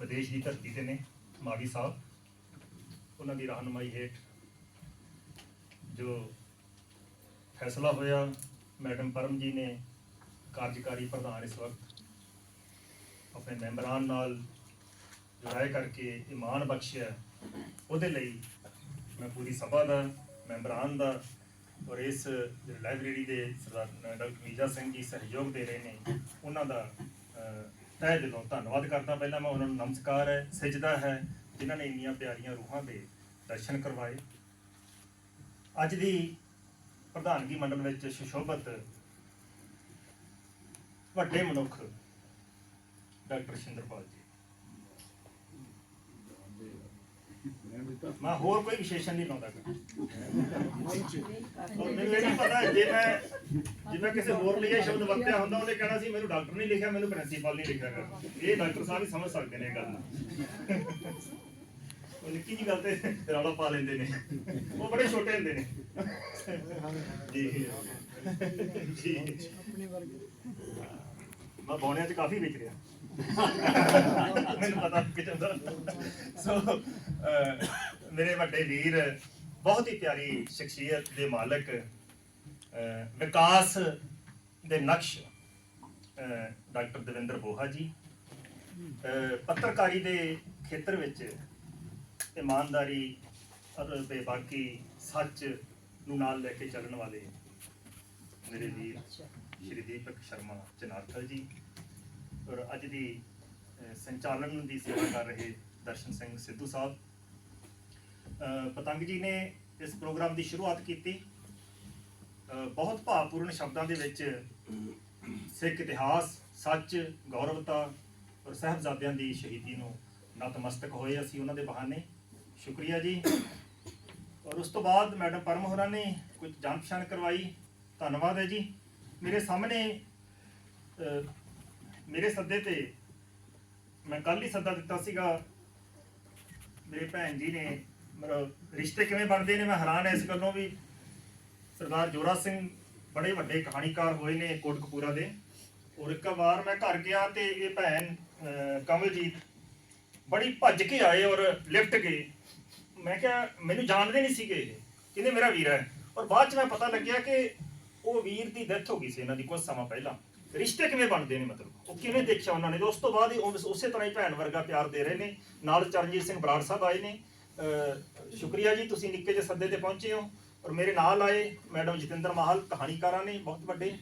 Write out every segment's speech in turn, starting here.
ਵਿਦੇਸ਼ ਦੀ ਧਰਤੀ ਤੇ ਨੇ ਮਾਵੀ ਸਾਹਿਬ। ਉਹਨਾਂ ਦੀ ਰਹਿਨੁਮਾਈ ਹੇਠ ਜੋ ਫੈਸਲਾ ਹੋਇਆ, ਮੈਡਮ ਪਰਮ ਜੀ ਨੇ ਕਾਰਜਕਾਰੀ ਪ੍ਰਧਾਨ ਇਸ ਵਕਤ ਆਪਣੇ ਮੈਂਬਰਾਂ ਨਾਲ ਜੋ ਕਰਕੇ ਇਮਾਨ ਬਖਸ਼ਿਆ। ਉਹਦੇ ਲਈ ਮੈਂ ਪੂਰੀ ਸਭਾ ਦਾ, ਮੈਂਬਰਾਂ ਦਾ ਔਰ ਇਸ ਜਿਹੜੀ ਲਾਇਬ੍ਰੇਰੀ ਦੇ ਸਰਦਾਰ ਡਾਕਟਰ ਮੀਜਾ ਸਿੰਘ ਜੀ ਸਹਿਯੋਗ ਦੇ ਰਹੇ ਨੇ, ਉਹਨਾਂ ਦਾ ਤਹਿ ਦਿਲੋਂ ਧੰਨਵਾਦ ਕਰਦਾ ਪਹਿਲਾਂ ਮੈਂ ਉਹਨਾਂ ਨੂੰ ਨਮਸਕਾਰ ਹੈ, ਸਜਦਾ ਹੈ, ਜਿਨ੍ਹਾਂ ਨੇ ਇੰਨੀਆਂ ਪਿਆਰੀਆਂ ਰੂਹਾਂ ਦੇ ਦਰਸ਼ਨ ਕਰਵਾਏ। ਅੱਜ ਦੀ ਪ੍ਰਧਾਨਗੀ ਮੰਡਲ ਵਿੱਚ ਸੁਸ਼ੋਭਤ ਵੱਡੇ ਮਨੁੱਖ ਡਾਕਟਰ ਸ਼ਿੰਦਰਪਾਲ ਜੀ। ਮੈਂ ਹੋਰ ਕੋਈ ਵਿਸ਼ੇਸ਼ਣ ਨਹੀਂ ਲਾਉਂਦਾ ਮੈਨੂੰ ਇਹ ਨਹੀਂ ਪਤਾ ਜੇ ਮੈਂ ਜੇ ਮੈਂ ਕਿਸੇ ਹੋਰ ਲਈ ਇਹ ਸ਼ਬਦ ਵਰਤਿਆ ਹੁੰਦਾ, ਉਹਨੇ ਕਹਿਣਾ ਸੀ, ਮੈਨੂੰ ਡਾਕਟਰ ਨਹੀਂ ਲਿਖਿਆ, ਮੈਨੂੰ ਪ੍ਰਿੰਸੀਪਲ ਨਹੀਂ ਲਿਖਿਆ ਗਾ। ਇਹ ਡਾਕਟਰ ਸਾਹਿਬ ਹੀ ਸਮਝ ਸਕਦੇ ਨੇ ਇਹ ਗੱਲ ਉਹ ਨਿੱਕੀ ਜੀ ਗੱਲ ਤੇ ਰੌਲਾ ਪਾ ਲੈਂਦੇ ਨੇ। ਉਹ ਬੜੇ ਛੋਟੇ ਹੁੰਦੇ ਨੇ। ਜੀ। ਜੀ। ਮੈਂ ਬੌਣਿਆਂ 'ਚ ਕਾਫੀ ਵਿਚ ਰਿਹਾ। ਮੈਨੂੰ ਪਤਾ ਕਿ ਚੱਲਦਾ ਸੋ ਮੇਰੇ ਵੱਡੇ ਵੀਰ ਬਹੁਤ ਹੀ ਪਿਆਰੀ ਸ਼ਖਸੀਅਤ ਦੇ ਮਾਲਕ ਵਿਕਾਸ ਦੇ ਨਕਸ਼ ਡਾਕਟਰ ਦਵਿੰਦਰ ਬੋਹਾ ਜੀ ਪੱਤਰਕਾਰੀ ਦੇ ਖੇਤਰ ਵਿੱਚ ਇਮਾਨਦਾਰੀ ਅਤੇ ਤੇ ਬਾਕੀ ਸੱਚ ਨੂੰ ਨਾਲ ਲੈ ਕੇ ਚੱਲਣ ਵਾਲੇ ਮੇਰੇ ਵੀਰ ਸ਼੍ਰੀ ਦੀਪਕ ਸ਼ਰਮਾ ਚਨਾਰਥਲ ਜੀ। ਔਰ ਅੱਜ ਦੀ ਸੰਚਾਲਨ ਦੀ ਸੇਵਾ ਕਰ ਰਹੇ ਦਰਸ਼ਨ ਸਿੰਘ ਸਿੱਧੂ ਸਾਹਿਬ। ਪਤੰਗ ਜੀ ਨੇ ਇਸ ਪ੍ਰੋਗਰਾਮ ਦੀ ਸ਼ੁਰੂਆਤ ਕੀਤੀ। ਬਹੁਤ ਭਾਵਪੂਰਨ ਸ਼ਬਦਾਂ ਦੇ ਵਿੱਚ ਸਿੱਖ ਇਤਿਹਾਸ, ਸੱਚ, ਗੌਰਵਤਾ ਔਰ ਸਾਹਿਬਜ਼ਾਦਿਆਂ ਦੀ ਸ਼ਹੀਦੀ ਨੂੰ ਨਤਮਸਤਕ ਹੋਏ ਅਸੀਂ ਉਹਨਾਂ ਦੇ ਬਹਾਨੇ। ਸ਼ੁਕਰੀਆ ਜੀ। ਔਰ ਉਸ ਤੋਂ ਬਾਅਦ ਮੈਡਮ ਪਰਮ ਹੋਰਾਂ ਨੇ ਕੁਝ ਜਾਣ ਪਛਾਣ ਕਰਵਾਈ। ਧੰਨਵਾਦ ਹੈ ਜੀ। ਮੇਰੇ ਸਾਹਮਣੇ ਮੇਰੇ ਸੱਦੇ ਤੇ ਮੈਂ ਕੱਲ ਹੀ ਸੱਦਾ ਦਿੱਤਾ ਸੀਗਾ। ਮੇਰੇ ਭੈਣ ਜੀ ਨੇ ਮੇਰਾ ਰਿਸ਼ਤੇ ਕਿਵੇਂ ਬਣਦੇ ਨੇ ਮੈਂ ਹੈਰਾਨ ਐ ਇਸ ਗੱਲੋਂ ਵੀ। ਸਰਦਾਰ ਜੋਰਾ ਸਿੰਘ ਬੜੇ ਵੱਡੇ ਕਹਾਣੀਕਾਰ ਹੋਏ ਨੇ ਕੋਟਕਪੂਰਾ ਦੇ। ਔਰ ਇੱਕ ਵਾਰ ਮੈਂ ਘਰ ਗਿਆ ਤੇ ਇਹ ਭੈਣ ਅਹ, ਕਮਲਜੀਤ ਬੜੀ ਭੱਜ ਕੇ ਆਏ ਔਰ ਲਿਫਟ ਗਏ। ਮੈਂ ਕਿਹਾ ਮੈਨੂੰ ਜਾਣਦੇ ਨਹੀਂ ਸੀਗੇ ਇਹ ਕਹਿੰਦੇ ਮੇਰਾ ਵੀਰ ਹੈ। ਔਰ ਬਾਅਦ ਚ ਮੈਂ ਪਤਾ ਲੱਗਿਆ ਕਿ ਉਹ ਵੀਰ ਦੀ ਡੈਥ ਹੋ ਗਈ ਸੀ ਇਹਨਾਂ ਦੀ ਕੁਝ ਸਮਾਂ ਪਹਿਲਾਂ। ਰਿਸ਼ਤੇ ਕਿਵੇਂ ਬਣਦੇ ਨੇ ਮਤਲਬ? ਉਹ ਕਿਵੇਂ ਦੇਖਿਆ ਉਹਨਾਂ ਨੇ? ਉਸ ਤੋਂ ਬਾਅਦ ਹੀ ਉਸ- ਉਸੇ ਤਰ੍ਹਾਂ ਹੀ ਭੈਣ ਵਰਗਾ ਪਿਆਰ ਦੇ ਰਹੇ ਨੇ। ਨਾਲ ਚਰਨਜੀਤ ਸਿੰਘ ਬਰਾੜ ਸਾਹਿਬ ਆਏ ਨੇ। ਅਹ ਸ਼ੁਕਰੀਆ ਜੀ ਤੁਸੀਂ ਨਿੱਕੇ ਜਿਹੇ ਸੱਦੇ ਤੇ ਪਹੁੰਚੇ ਹੋ ਔਰ ਮੇਰੇ ਨਾਲ ਆਏ ਮੈਡਮ ਜਤਿੰਦਰ ਮਾਹਲ ਕਹਾਣੀਕਾਰਾਂ ਨੇ ਬਹੁਤ ਵੱਡੇ।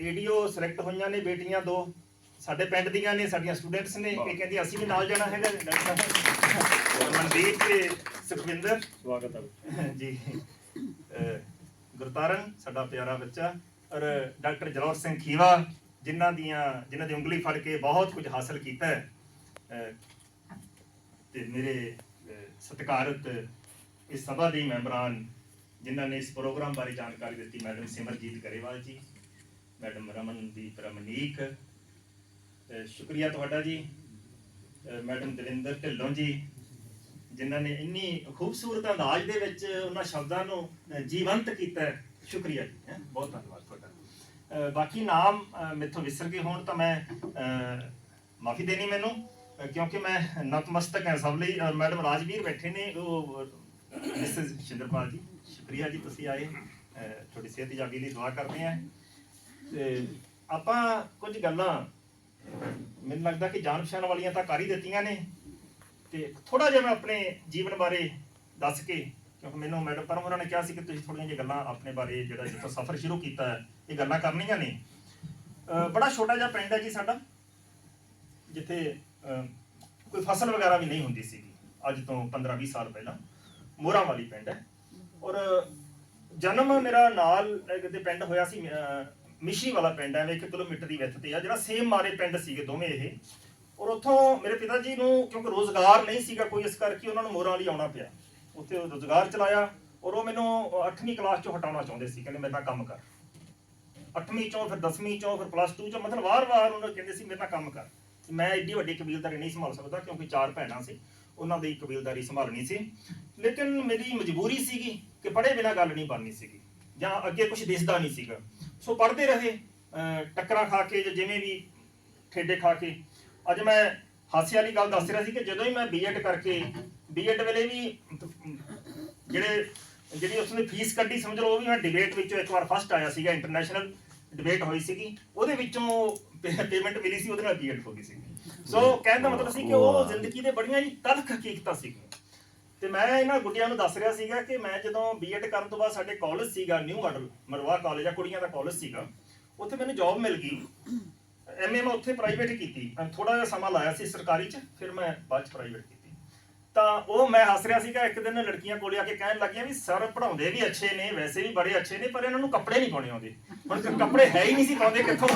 ਏਡੀਓ ਸਿਲੈਕਟ ਹੋਈਆਂ ਨੇ ਬੇਟੀਆਂ ਦੋ। ਸਾਡੇ ਪਿੰਡ ਦੀਆਂ ਨੇ ਸਾਡੀਆਂ ਸਟੂਡੈਂਟਸ ਨੇ। ਇਹ ਕਹਿੰਦੀ ਅਸੀਂ ਵੀ ਨਾਲ ਜਾਣਾ ਹੈਗਾ। ਮਨਦੀਪ ਤੇ ਸੁਖਵਿੰਦਰ। ਸਵਾਗਤ ਹੈ। ਜੀ। ਅਹ ਗੁਰਤਾਰਨ ਸਾਡਾ ਪਿਆਰਾ ਬੱਚਾ। ਔਰ ਡਾਕਟਰ ਜਲੌਰ ਸਿੰਘ ਖੀਵਾ। ਜਿਨ੍ਹਾਂ ਦੀਆਂ, ਜਿਨ੍ਹਾਂ ਦੀ ਉਂਗਲੀ ਫੜ ਕੇ ਬਹੁਤ ਕੁਝ ਹਾਸਲ ਕੀਤਾ ਹੈ ਤੇ ਮੇਰੇ ਸਤਿਕਾਰਤ ਇਸ ਸਭਾ ਦੇ ਮੈਂਬਰਾਨ ਜਿਨ੍ਹਾਂ ਨੇ ਇਸ ਪ੍ਰੋਗਰਾਮ ਬਾਰੇ ਜਾਣਕਾਰੀ ਦਿੱਤੀ, ਮੈਡਮ ਸਿਮਰਜੀਤ ਗਰੇਵਾਲ ਜੀ, ਮੈਡਮ ਰਮਨਦੀਪ ਰਮਨੀਕ ਸ਼ੁਕਰੀਆ ਤੁਹਾਡਾ ਜੀ ਮੈਡਮ ਦਵਿੰਦਰ ਢਿੱਲੋਂ ਜੀ, ਜਿਨ੍ਹਾਂ ਨੇ ਇੰਨੀ ਖੂਬਸੂਰਤ ਅੰਦਾਜ਼ ਦੇ ਵਿੱਚ ਉਹਨਾਂ ਸ਼ਬਦਾਂ ਨੂੰ ਜੀਵੰਤ ਕੀਤਾ ਸ਼ੁਕਰੀਆ ਜੀ ਬਹੁਤ ਧੰਨਵਾਦ। ਬਾਕੀ ਨਾਮ ਮੇਥੋਂ ਵਿਸਰ ਗਏ ਹੋਣ ਤਾਂ ਮੈਂ ਮਾਫੀ ਦੇਣੀ ਮੈਨੂੰ ਕਿਉਂਕਿ ਮੈਂ ਨਤਮਸਤਕ ਹਾਂ ਸਭ ਲਈ, ਔਰ ਮੈਡਮ ਰਾਜਵੀਰ ਬੈਠੇ ਨੇ, ਉਹ, ਮਿਸਿਸ ਸ਼ਿੰਦਰਪਾਲ ਜੀ, ਸ਼ੁਕਰੀਆ ਜੀ, ਤੁਸੀਂ ਆਏ ਤੁਹਾਡੀ ਸਿਹਤ ਜਾਗੀ ਲਈ ਦੁਆ ਕਰਦੇ ਹਾਂ ਤੇ ਆਪਾਂ ਕੁਝ ਗੱਲਾਂ, ਮੈਨੂੰ ਲੱਗਦਾ ਕਿ ਜਾਣ ਪਛਾਣ ਵਾਲੀਆਂ ਤਾਂ ਕਰ ਹੀ ਦਿੱਤੀਆਂ ਨੇ, ਤੇ ਥੋੜਾ ਜਿਹਾ ਮੈਂ ਆਪਣੇ ਜੀਵਨ ਬਾਰੇ ਦੱਸ ਕੇ, ਕਿਉਂਕਿ ਮੈਨੂੰ ਮੈਡਮ ਪਰਮ ਹੋਰਾਂ ਨੇ ਕਿਹਾ ਸੀ ਕਿ ਤੁਸੀਂ ਥੋੜੀਆਂ ਜਿਹੀਆਂ ਗੱਲਾਂ ਆਪਣੇ ਬਾਰੇ ਜਿਹੜਾ ਜਿੱਥੋਂ ਸਫ਼ਰ ਸ਼ੁਰੂ ਕੀਤਾ ਹੈ ਇਹ ਗੱਲਾਂ ਕਰਨੀਆਂ ਨੇ। ਅਹ ਬੜਾ ਛੋਟਾ ਜਿਹਾ ਪਿੰਡ ਹੈ ਜੀ ਸਾਡਾ ਜਿੱਥੇ ਅਹ, ਕੋਈ ਫਸਲ ਵਗੈਰਾ ਵੀ ਨਹੀਂ ਹੁੰਦੀ ਸੀਗੀ ਅੱਜ ਤੋਂ 15-20 ਸਾਲ ਪਹਿਲਾਂ। ਮੋਹਰਾਂ ਵਾਲੀ ਪਿੰਡ ਹੈ। ਔਰ ਜਨਮ ਮੇਰਾ ਨਾਲ ਕਿਤੇ ਪਿੰਡ ਹੋਇਆ ਸੀ ਮਿਸ਼ੀ ਵਾਲਾ ਪਿੰਡ ਹੈ 1 ਕਿਲੋਮੀਟਰ ਦੀ ਵਿੱਥ ਤੇ ਆ ਜਿਹੜਾ ਸੇਮ ਮਾਰੇ ਪਿੰਡ ਸੀਗੇ ਦੋਵੇਂ ਇਹ। ਔਰ ਉੱਥੋਂ ਮੇਰੇ ਪਿਤਾ ਜੀ ਨੂੰ ਕਿਉਂਕਿ ਰੋਜ਼ਗਾਰ ਨਹੀਂ ਸੀਗਾ ਕੋਈ ਇਸ ਕਰਕੇ ਉਹਨਾਂ ਨੂੰ ਮੋਰਾਂ ਲਈ ਆਉਣਾ ਪਿਆ। ਉੱਥੇ ਉਹ ਰੋਜ਼ਗਾਰ ਚਲਾਇਆ ਔਰ ਉਹ ਮੈਨੂੰ 8ਵੀਂ ਕਲਾਸ ਚੋਂ ਹਟਾਉਣਾ ਚਾਹੁੰਦੇ ਸੀ ਕਹਿੰਦੇ ਮੇਰੇ ਨਾਲ ਕੰਮ ਕਰ। 8ਵੀਂ ਚੋਂ ਫਿਰ 10ਵੀਂ ਚੋਂ ਫਿਰ ਪਲੱਸ 2 ਚੋਂ ਮਤਲਬ ਵਾਰ-ਵਾਰ ਉਹਨਾਂ ਕਹਿੰਦੇ ਸੀ ਮੇਰੇ ਨਾਲ ਕੰਮ ਕਰ। ਮੈਂ ਏਡੀ ਵੱਡੀ ਕਬੀਲਦਾਰੀ ਨਹੀਂ ਸੰਭਾਲ ਸਕਦਾ ਕਿਉਂਕਿ ਚਾਰ ਭੈਣਾਂ ਸੀ, ਉਹਨਾਂ ਦੀ ਕਬੀਲਦਾਰੀ ਸੰਭਾਲਣੀ ਸੀ। ਲੇਕਿਨ ਮੇਰੀ ਮਜਬੂਰੀ ਸੀਗੀ ਕਿ ਪੜ੍ਹੇ ਬਿਨਾ ਗੱਲ ਨਹੀਂ ਬਣਨੀ ਸੀਗੀ ਜਾਂ ਅੱਗੇ ਕੁਝ ਦਿਸਦਾ ਨਹੀਂ ਸੀਗਾ। ਸੋ ਪੜ੍ਹਦੇ ਰਹੇ ਟੱਕਰਾਂ ਖਾ ਕੇ ਜਾਂ ਜਿਵੇਂ ਵੀ ਠੇਡੇ ਖਾ ਕੇ। ਅੱਜ ਮੈਂ ਹਾਸੇ ਵਾਲੀ ਗੱਲ ਦੱਸ ਰਿਹਾ ਸੀ ਕਿ ਜਦੋਂ ਹੀ ਮੈਂ ਬੀਐਡ ਕਰਕੇ ਬੀਐਡ ਵੇਲੇ ਵੀ ਜਿਹੜੇ, ਜਿਹੜੀ ਉਸਨੇ ਫੀਸ ਕੱਢੀ ਸਮਝ ਲਓ ਉਹ ਵੀ ਮੈਂ ਡਿਬੇਟ ਵਿੱਚੋਂ ਇੱਕ ਵਾਰ ਫਸਟ ਆਇਆ ਸੀਗਾ ਇੰਟਰਨੈਸ਼ਨਲ ਡਿਬੇਟ ਹੋਈ ਸੀਗੀ ਉਹਦੇ ਵਿੱਚੋਂ ਪੇਮੈਂਟ ਮਿਲੀ ਸੀ ਉਹਦੇ ਨਾਲ ਬੀਐਡ ਹੋ ਗਈ ਸੀ ਸੋ ਕਹਿਣ ਦਾ ਮਤਲਬ ਸੀ ਕਿ ਉਹ ਜ਼ਿੰਦਗੀ ਦੇ ਬੜੀਆਂ ਹੀ ਤਲਖ ਹਕੀਕਤਾਂ ਸੀਗੀਆਂ। ਤੇ ਮੈਂ ਇਹਨਾਂ ਗੁੱਡੀਆਂ ਨੂੰ ਦੱਸ ਰਿਹਾ ਸੀਗਾ ਕਿ ਮੈਂ ਜਦੋਂ ਬੀਐਡ ਕਰਨ ਤੋਂ ਬਾਅਦ ਸਾਡੇ ਕਾਲਜ ਸੀਗਾ ਨਿਊ ਮਾਡਲ ਮਰਵਾ ਕਾਲਜ ਆ ਕੁੜੀਆਂ ਦਾ ਕਾਲਜ ਸੀਗਾ ਉੱਥੇ ਮੈਨੂੰ ਜੌਬ ਮਿਲ ਗਈ। ਐਮਏ ਮੈਂ ਉੱਥੇ ਪ੍ਰਾਈਵੇਟ ਕੀਤੀ। ਥੋੜਾ ਜਿਹਾ ਸਮਾਂ ਲਾਇਆ ਸੀ ਸਰਕਾਰੀ ਚ ਫਿਰ ਮੈਂ ਬਾਅਦ ਚ ਪ੍ਰਾਈਵੇਟ ਕੀਤੀ। ਤਾਂ ਉਹ ਮੈਂ ਹੱਸ ਰਿਹਾ ਸੀਗਾ, ਇੱਕ ਦਿਨ ਲੜਕੀਆਂ ਕੋਲੇ ਆ ਕੇ ਕਹਿਣ ਲੱਗੀਆਂ ਵੀ ਸਰ ਪੜਾਉਂਦੇ ਵੀ ਅੱਛੇ ਨੇ, ਵੈਸੇ ਵੀ ਬੜੇ ਅੱਛੇ ਨੇ, ਪਰ ਇਹਨਾਂ ਨੂੰ ਕੱਪੜੇ ਨਹੀਂ ਪਾਉਣੇ ਆਉਂਦੇ। ਹੁਣ ਤੇ ਕੱਪੜੇ ਹੈ ਹੀ ਨਹੀਂ ਸੀ ਪਾਉਂਦੇ ਕਿੱਥੋਂ?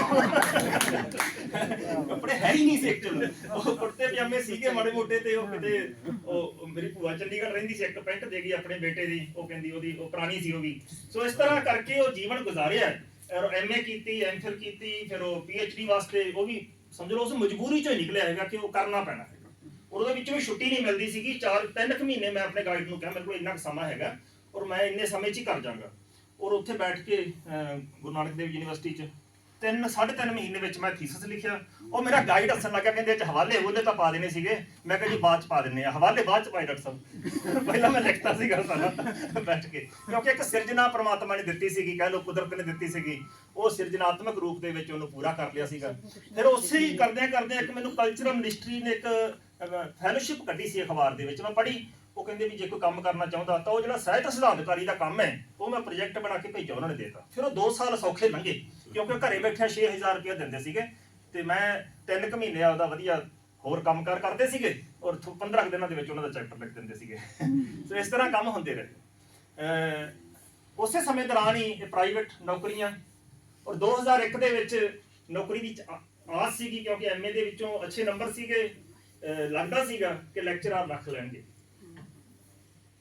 ਕੱਪੜੇ ਹੈ ਹੀ ਨਹੀਂ ਸੀ ਐਕਚੁਅਲ ਉਹ ਕੁੜਤੇ ਪਜਾਮੇ ਸੀਗੇ ਮਾੜੇ ਮੋਟੇ ਤੇ ਉਹ ਕਿਤੇ, ਉਹ ਮੇਰੀ ਭੂਆ ਚੰਡੀਗੜ੍ਹ ਰਹਿੰਦੀ ਸੀ, ਇੱਕ ਪੈਂਟ ਦੇ ਗਈ ਆਪਣੇ ਬੇਟੇ ਦੀ, ਉਹ ਕਹਿੰਦੀ ਉਹਦੀ, ਉਹ ਪੁਰਾਣੀ ਸੀ ਉਹ ਵੀ। ਸੋ ਇਸ ਤਰ੍ਹਾਂ ਕਰਕੇ ਉਹ ਜੀਵਨ ਗੁਜ਼ਾਰਿਆ। ਔਰ ਐਮਏ ਕੀਤੀ ਐਮਫਿਲ ਕੀਤੀ, ਫਿਰ ਉਹ ਪੀਐਚਡੀ ਵਾਸਤੇ ਉਹ ਵੀ ਸਮਝ ਲਓ ਉਸ ਮਜਬੂਰੀ ਚੋਂ ਨਿਕਲਿਆ ਹੈਗਾ ਕਿ ਉਹ ਕਰਨਾ ਪੈਣਾ ਹੈਗਾ ਔਰ ਉਹਦੇ ਵਿੱਚ ਵੀ ਛੁੱਟੀ ਨਹੀਂ ਮਿਲਦੀ ਸੀਗੀ। ਚਾਰ, ਤਿੰਨ ਕੁ ਮਹੀਨੇ ਮੈਂ ਆਪਣੇ ਗਾਈਡ ਨੂੰ ਕਿਹਾ, ਮੇਰੇ ਕੋਲ ਇੰਨਾ ਸਮਾਂ ਹੈਗਾ ਔਰ ਮੈਂ ਇੰਨੇ ਸਮੇਂ 'ਚ ਹੀ ਕਰ ਜਾਵਾਂਗਾ। ਔਰ ਉੱਥੇ ਬੈਠ ਕੇ ਗੁਰੂ ਨਾਨਕ ਦੇਵ ਯੂਨੀਵਰਸਿਟੀ 'ਚ ਤਿੰਨ, ਸਾਢੇ ਤਿੰਨ ਮਹੀਨੇ ਵਿੱਚ ਮੈਂ ਥੀਸਿਸ ਲਿਖਿਆ। ਉਹ ਮੇਰਾ ਗਾਈਡ ਹੱਸਣ ਲੱਗਾ, ਕਹਿੰਦੇ 'ਚ ਹਵਾਲੇ ਉਹਦੇ ਤਾਂ ਪਾ ਦੇਣੇ ਸੀਗੇ। ਮੈਂ ਕਿਹਾ ਜੀ ਬਾਅਦ 'ਚ ਪਾ ਦਿੰਨੇ ਆ ਹਵਾਲੇ ਬਾਅਦ 'ਚ ਪਾਏ ਡਾਕਟਰ ਸਾਹਿਬ। ਪਹਿਲਾਂ ਮੈਂ ਲਿਖਤਾ ਸੀਗਾ ਸਾਰਾ, ਬੈਠ ਕੇ। ਕਿਉਂਕਿ ਇੱਕ ਸਿਰਜਣਾ ਪ੍ਰਮਾਤਮਾ ਨੇ ਦਿੱਤੀ ਸੀਗੀ, ਕਹਿ ਲਓ ਕੁਦਰਤ ਨੇ ਦਿੱਤੀ ਸੀਗੀ। ਉਹ ਸਿਰਜਣਾਤਮਕ ਰੂਪ ਦੇ ਵਿੱਚ ਉਹਨੂੰ ਪੂਰਾ ਕਰ ਲਿਆ ਸੀਗਾ। ਫਿਰ ਉਸੇ ਹੀ ਕਰਦਿਆਂ ਕਰਦਿਆਂ ਇੱਕ ਮੈਨੂੰ ਕਲਚਰਲ ਮਿਨਿਸਟਰੀ ਨੇ ਇੱਕ ਫੈਲੋਸ਼ਿਪ ਕੱਢੀ ਸੀ ਅਖਬਾਰ ਦੇ ਵਿੱਚ। ਮੈਂ ਪੜ੍ਹੀ, ਉਹ ਕਹਿੰਦੇ ਵੀ ਜੇ ਕੋਈ ਕੰਮ ਕਰਨਾ ਚਾਹੁੰਦਾ ਤਾਂ ਉਹ ਜਿਹੜਾ ਸਾਹਿਤ ਸਿਧਾਂਤਕਾਰੀ ਦਾ ਕੰਮ ਹੈ, ਉਹ ਮੈਂ ਪ੍ਰੋਜੈਕਟ ਬਣਾ ਕੇ ਭੇਜਿਆ ਉਹਨਾਂ ਨੇ ਦੇਤਾ। ਫਿਰ ਉਹ 2 ਸਾਲ ਸੌਖੇ ਲੰਘੇ, ਕਿਉਂਕਿ ਘਰੇ ਬੈਠਿਆ 6000 ਰੁਪਏ ਦਿੰਦੇ ਸੀਗੇ ਤੇ ਮੈਂ ਤਿੰਨ ਕੁ ਮਹੀਨੇ ਉਹਦਾ ਵਧੀਆ ਹੋਰ ਕੰਮ ਕਾਰ ਕਰਦੇ ਸੀਗੇ ਔਰ ਥੋ- 15 ਕੁ ਦਿਨਾਂ ਦੇ ਵਿੱਚ ਉਹਨਾਂ ਦਾ ਚੈਪਟਰ ਲਿਖ ਦਿੰਦੇ ਸੀਗੇ। ਸੋ ਇਸ ਤਰ੍ਹਾਂ ਕੰਮ ਹੁੰਦੇ ਰਹੇ। ਉਸੇ ਸਮੇਂ ਦੌਰਾਨ ਹੀ ਇਹ ਪ੍ਰਾਈਵੇਟ ਨੌਕਰੀਆਂ ਔਰ 2001 ਦੇ ਵਿੱਚ ਨੌਕਰੀ ਦੀ ਆਸ ਸੀਗੀ ਕਿਉਂਕਿ ਐਮਏ ਦੇ ਵਿੱਚੋਂ ਅੱਛੇ ਨੰਬਰ ਸੀਗੇ। ਲੱਗਦਾ ਸੀਗਾ ਕਿ ਲੈਕਚਰਰ ਰੱਖ ਲੈਣਗੇ।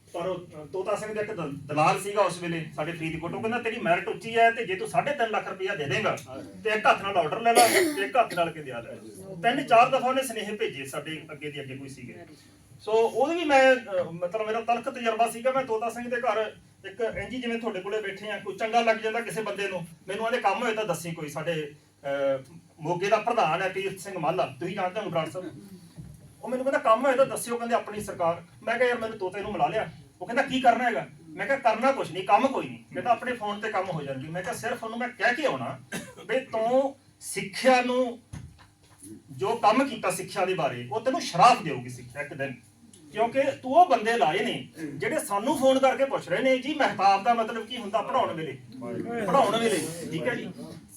ਪਰ ਉਹ ਤੋਤਾ ਸਿੰਘ ਦਾ ਇੱਕ ਦਲਾਲ ਸੀਗਾ ਉਸ ਵੇਲੇ, ਸਾਡੇ ਫਰੀਦਕੋਟ ਉਹ ਕਹਿੰਦਾ ਤੇਰੀ ਮੈਰਿਟ ਉੱਚੀ ਹੈ ਤੇ ਜੇ ਤੂੰ 3.5 ਲੱਖ ਰੁਪਇਆ ਦੇ ਦੇਂਗਾ, ਤੇ ਇੱਕ ਹੱਥ ਨਾਲ ਆਰਡਰ ਲੈ ਲੈ, ਤੇ ਇੱਕ ਹੱਥ ਨਾਲ ਕਿੰਦਿਆ ਲੈ। ਤਿੰਨ ਚਾਰ ਦਫਾ ਉਹਨੇ ਸੁਨੇਹੇ ਭੇਜੇ ਸਾਡੇ ਅੱਗੇ ਦੀ ਅੱਗੇ ਕੋਈ ਸੀਗੇ। ਸੋ ਉਹਦੇ ਵੀ ਮੈਂ ਮਤਲਬ ਮੇਰਾ ਤਲਖ ਤਜਰਬਾ ਸੀਗਾ, ਮੈਂ ਤੋਤਾ ਸਿੰਘ ਦੇ ਘਰ ਇੱਕ ਇੰਜੀ ਜਿਵੇਂ ਤੁਹਾਡੇ ਕੋਲੇ ਬੈਠੇ ਆ ਕੋਈ ਚੰਗਾ ਲੱਗ ਜਾਂਦਾ ਕਿਸੇ ਬੰਦੇ ਨੂੰ, ਮੈਨੂੰ ਆਦੇ ਕੰਮ ਹੋਏ ਤਾਂ ਦੱਸੀ ਕੋਈ ਸਾਡੇ ਮੋਗੇ ਦਾ ਪ੍ਰਧਾਨ ਹੈ ਤੀਰਥ ਸਿੰਘ ਮਾਲਾ, ਤੁਸੀਂ ਜਾਣਦੇ ਹੋ ਬਰਾੜ ਸਾਹਿਬ। ਉਹ ਮੈਨੂੰ ਕਹਿੰਦਾ ਕੰਮ ਹੋਇਆ ਤਾਂ ਦੱਸਿਓ ਕਹਿੰਦੇ ਆਪਣੀ ਸਰਕਾਰ। ਮੈਂ ਕਿਹਾ ਯਾਰ ਮੈਨੂੰ ਤੋਤੇ ਨੂੰ ਮਿਲਾ ਲਿਆ। ਉਹ ਕਹਿੰਦਾ ਕੀ ਕਰਨਾ ਹੈਗਾ? ਮੈਂ ਕਿਹਾ ਕਰਨਾ ਕੁਝ ਨਹੀਂ ਕੰਮ ਕੋਈ ਨਹੀਂ। ਕਹਿੰਦਾ ਆਪਣੇ ਫੋਨ ਤੇ ਕੰਮ ਹੋ ਜਾਣਗੇ। ਮੈਂ ਕਿਹਾ ਸਿਰਫ ਉਹਨੂੰ ਮੈਂ ਕਹਿ ਕੇ ਆਉਣਾ ਵੀ ਤੂੰ ਸਿੱਖਿਆ ਨੂੰ ਜੋ ਕੰਮ ਕੀਤਾ ਸਿੱਖਿਆ ਦੇ ਬਾਰੇ ਉਹ ਤੈਨੂੰ ਸ਼ਰਾਫ ਦੇਊਗੀ ਸਿੱਖਿਆ ਇੱਕ ਦਿਨ। ਕਿਉਂਕਿ ਤੂੰ ਉਹ ਬੰਦੇ ਲਾਏ ਨੇ ਜਿਹੜੇ ਸਾਨੂੰ ਫੋਨ ਕਰਕੇ ਪੁੱਛ ਰਹੇ ਨੇ ਜੀ ਮਹਿਤਾਬ ਦਾ ਮਤਲਬ ਕੀ ਹੁੰਦਾ? ਪੜਾਉਣ ਵੇਲੇ? ਪੜਾਉਣ ਵੇਲੇ ਠੀਕ ਹੈ ਜੀ?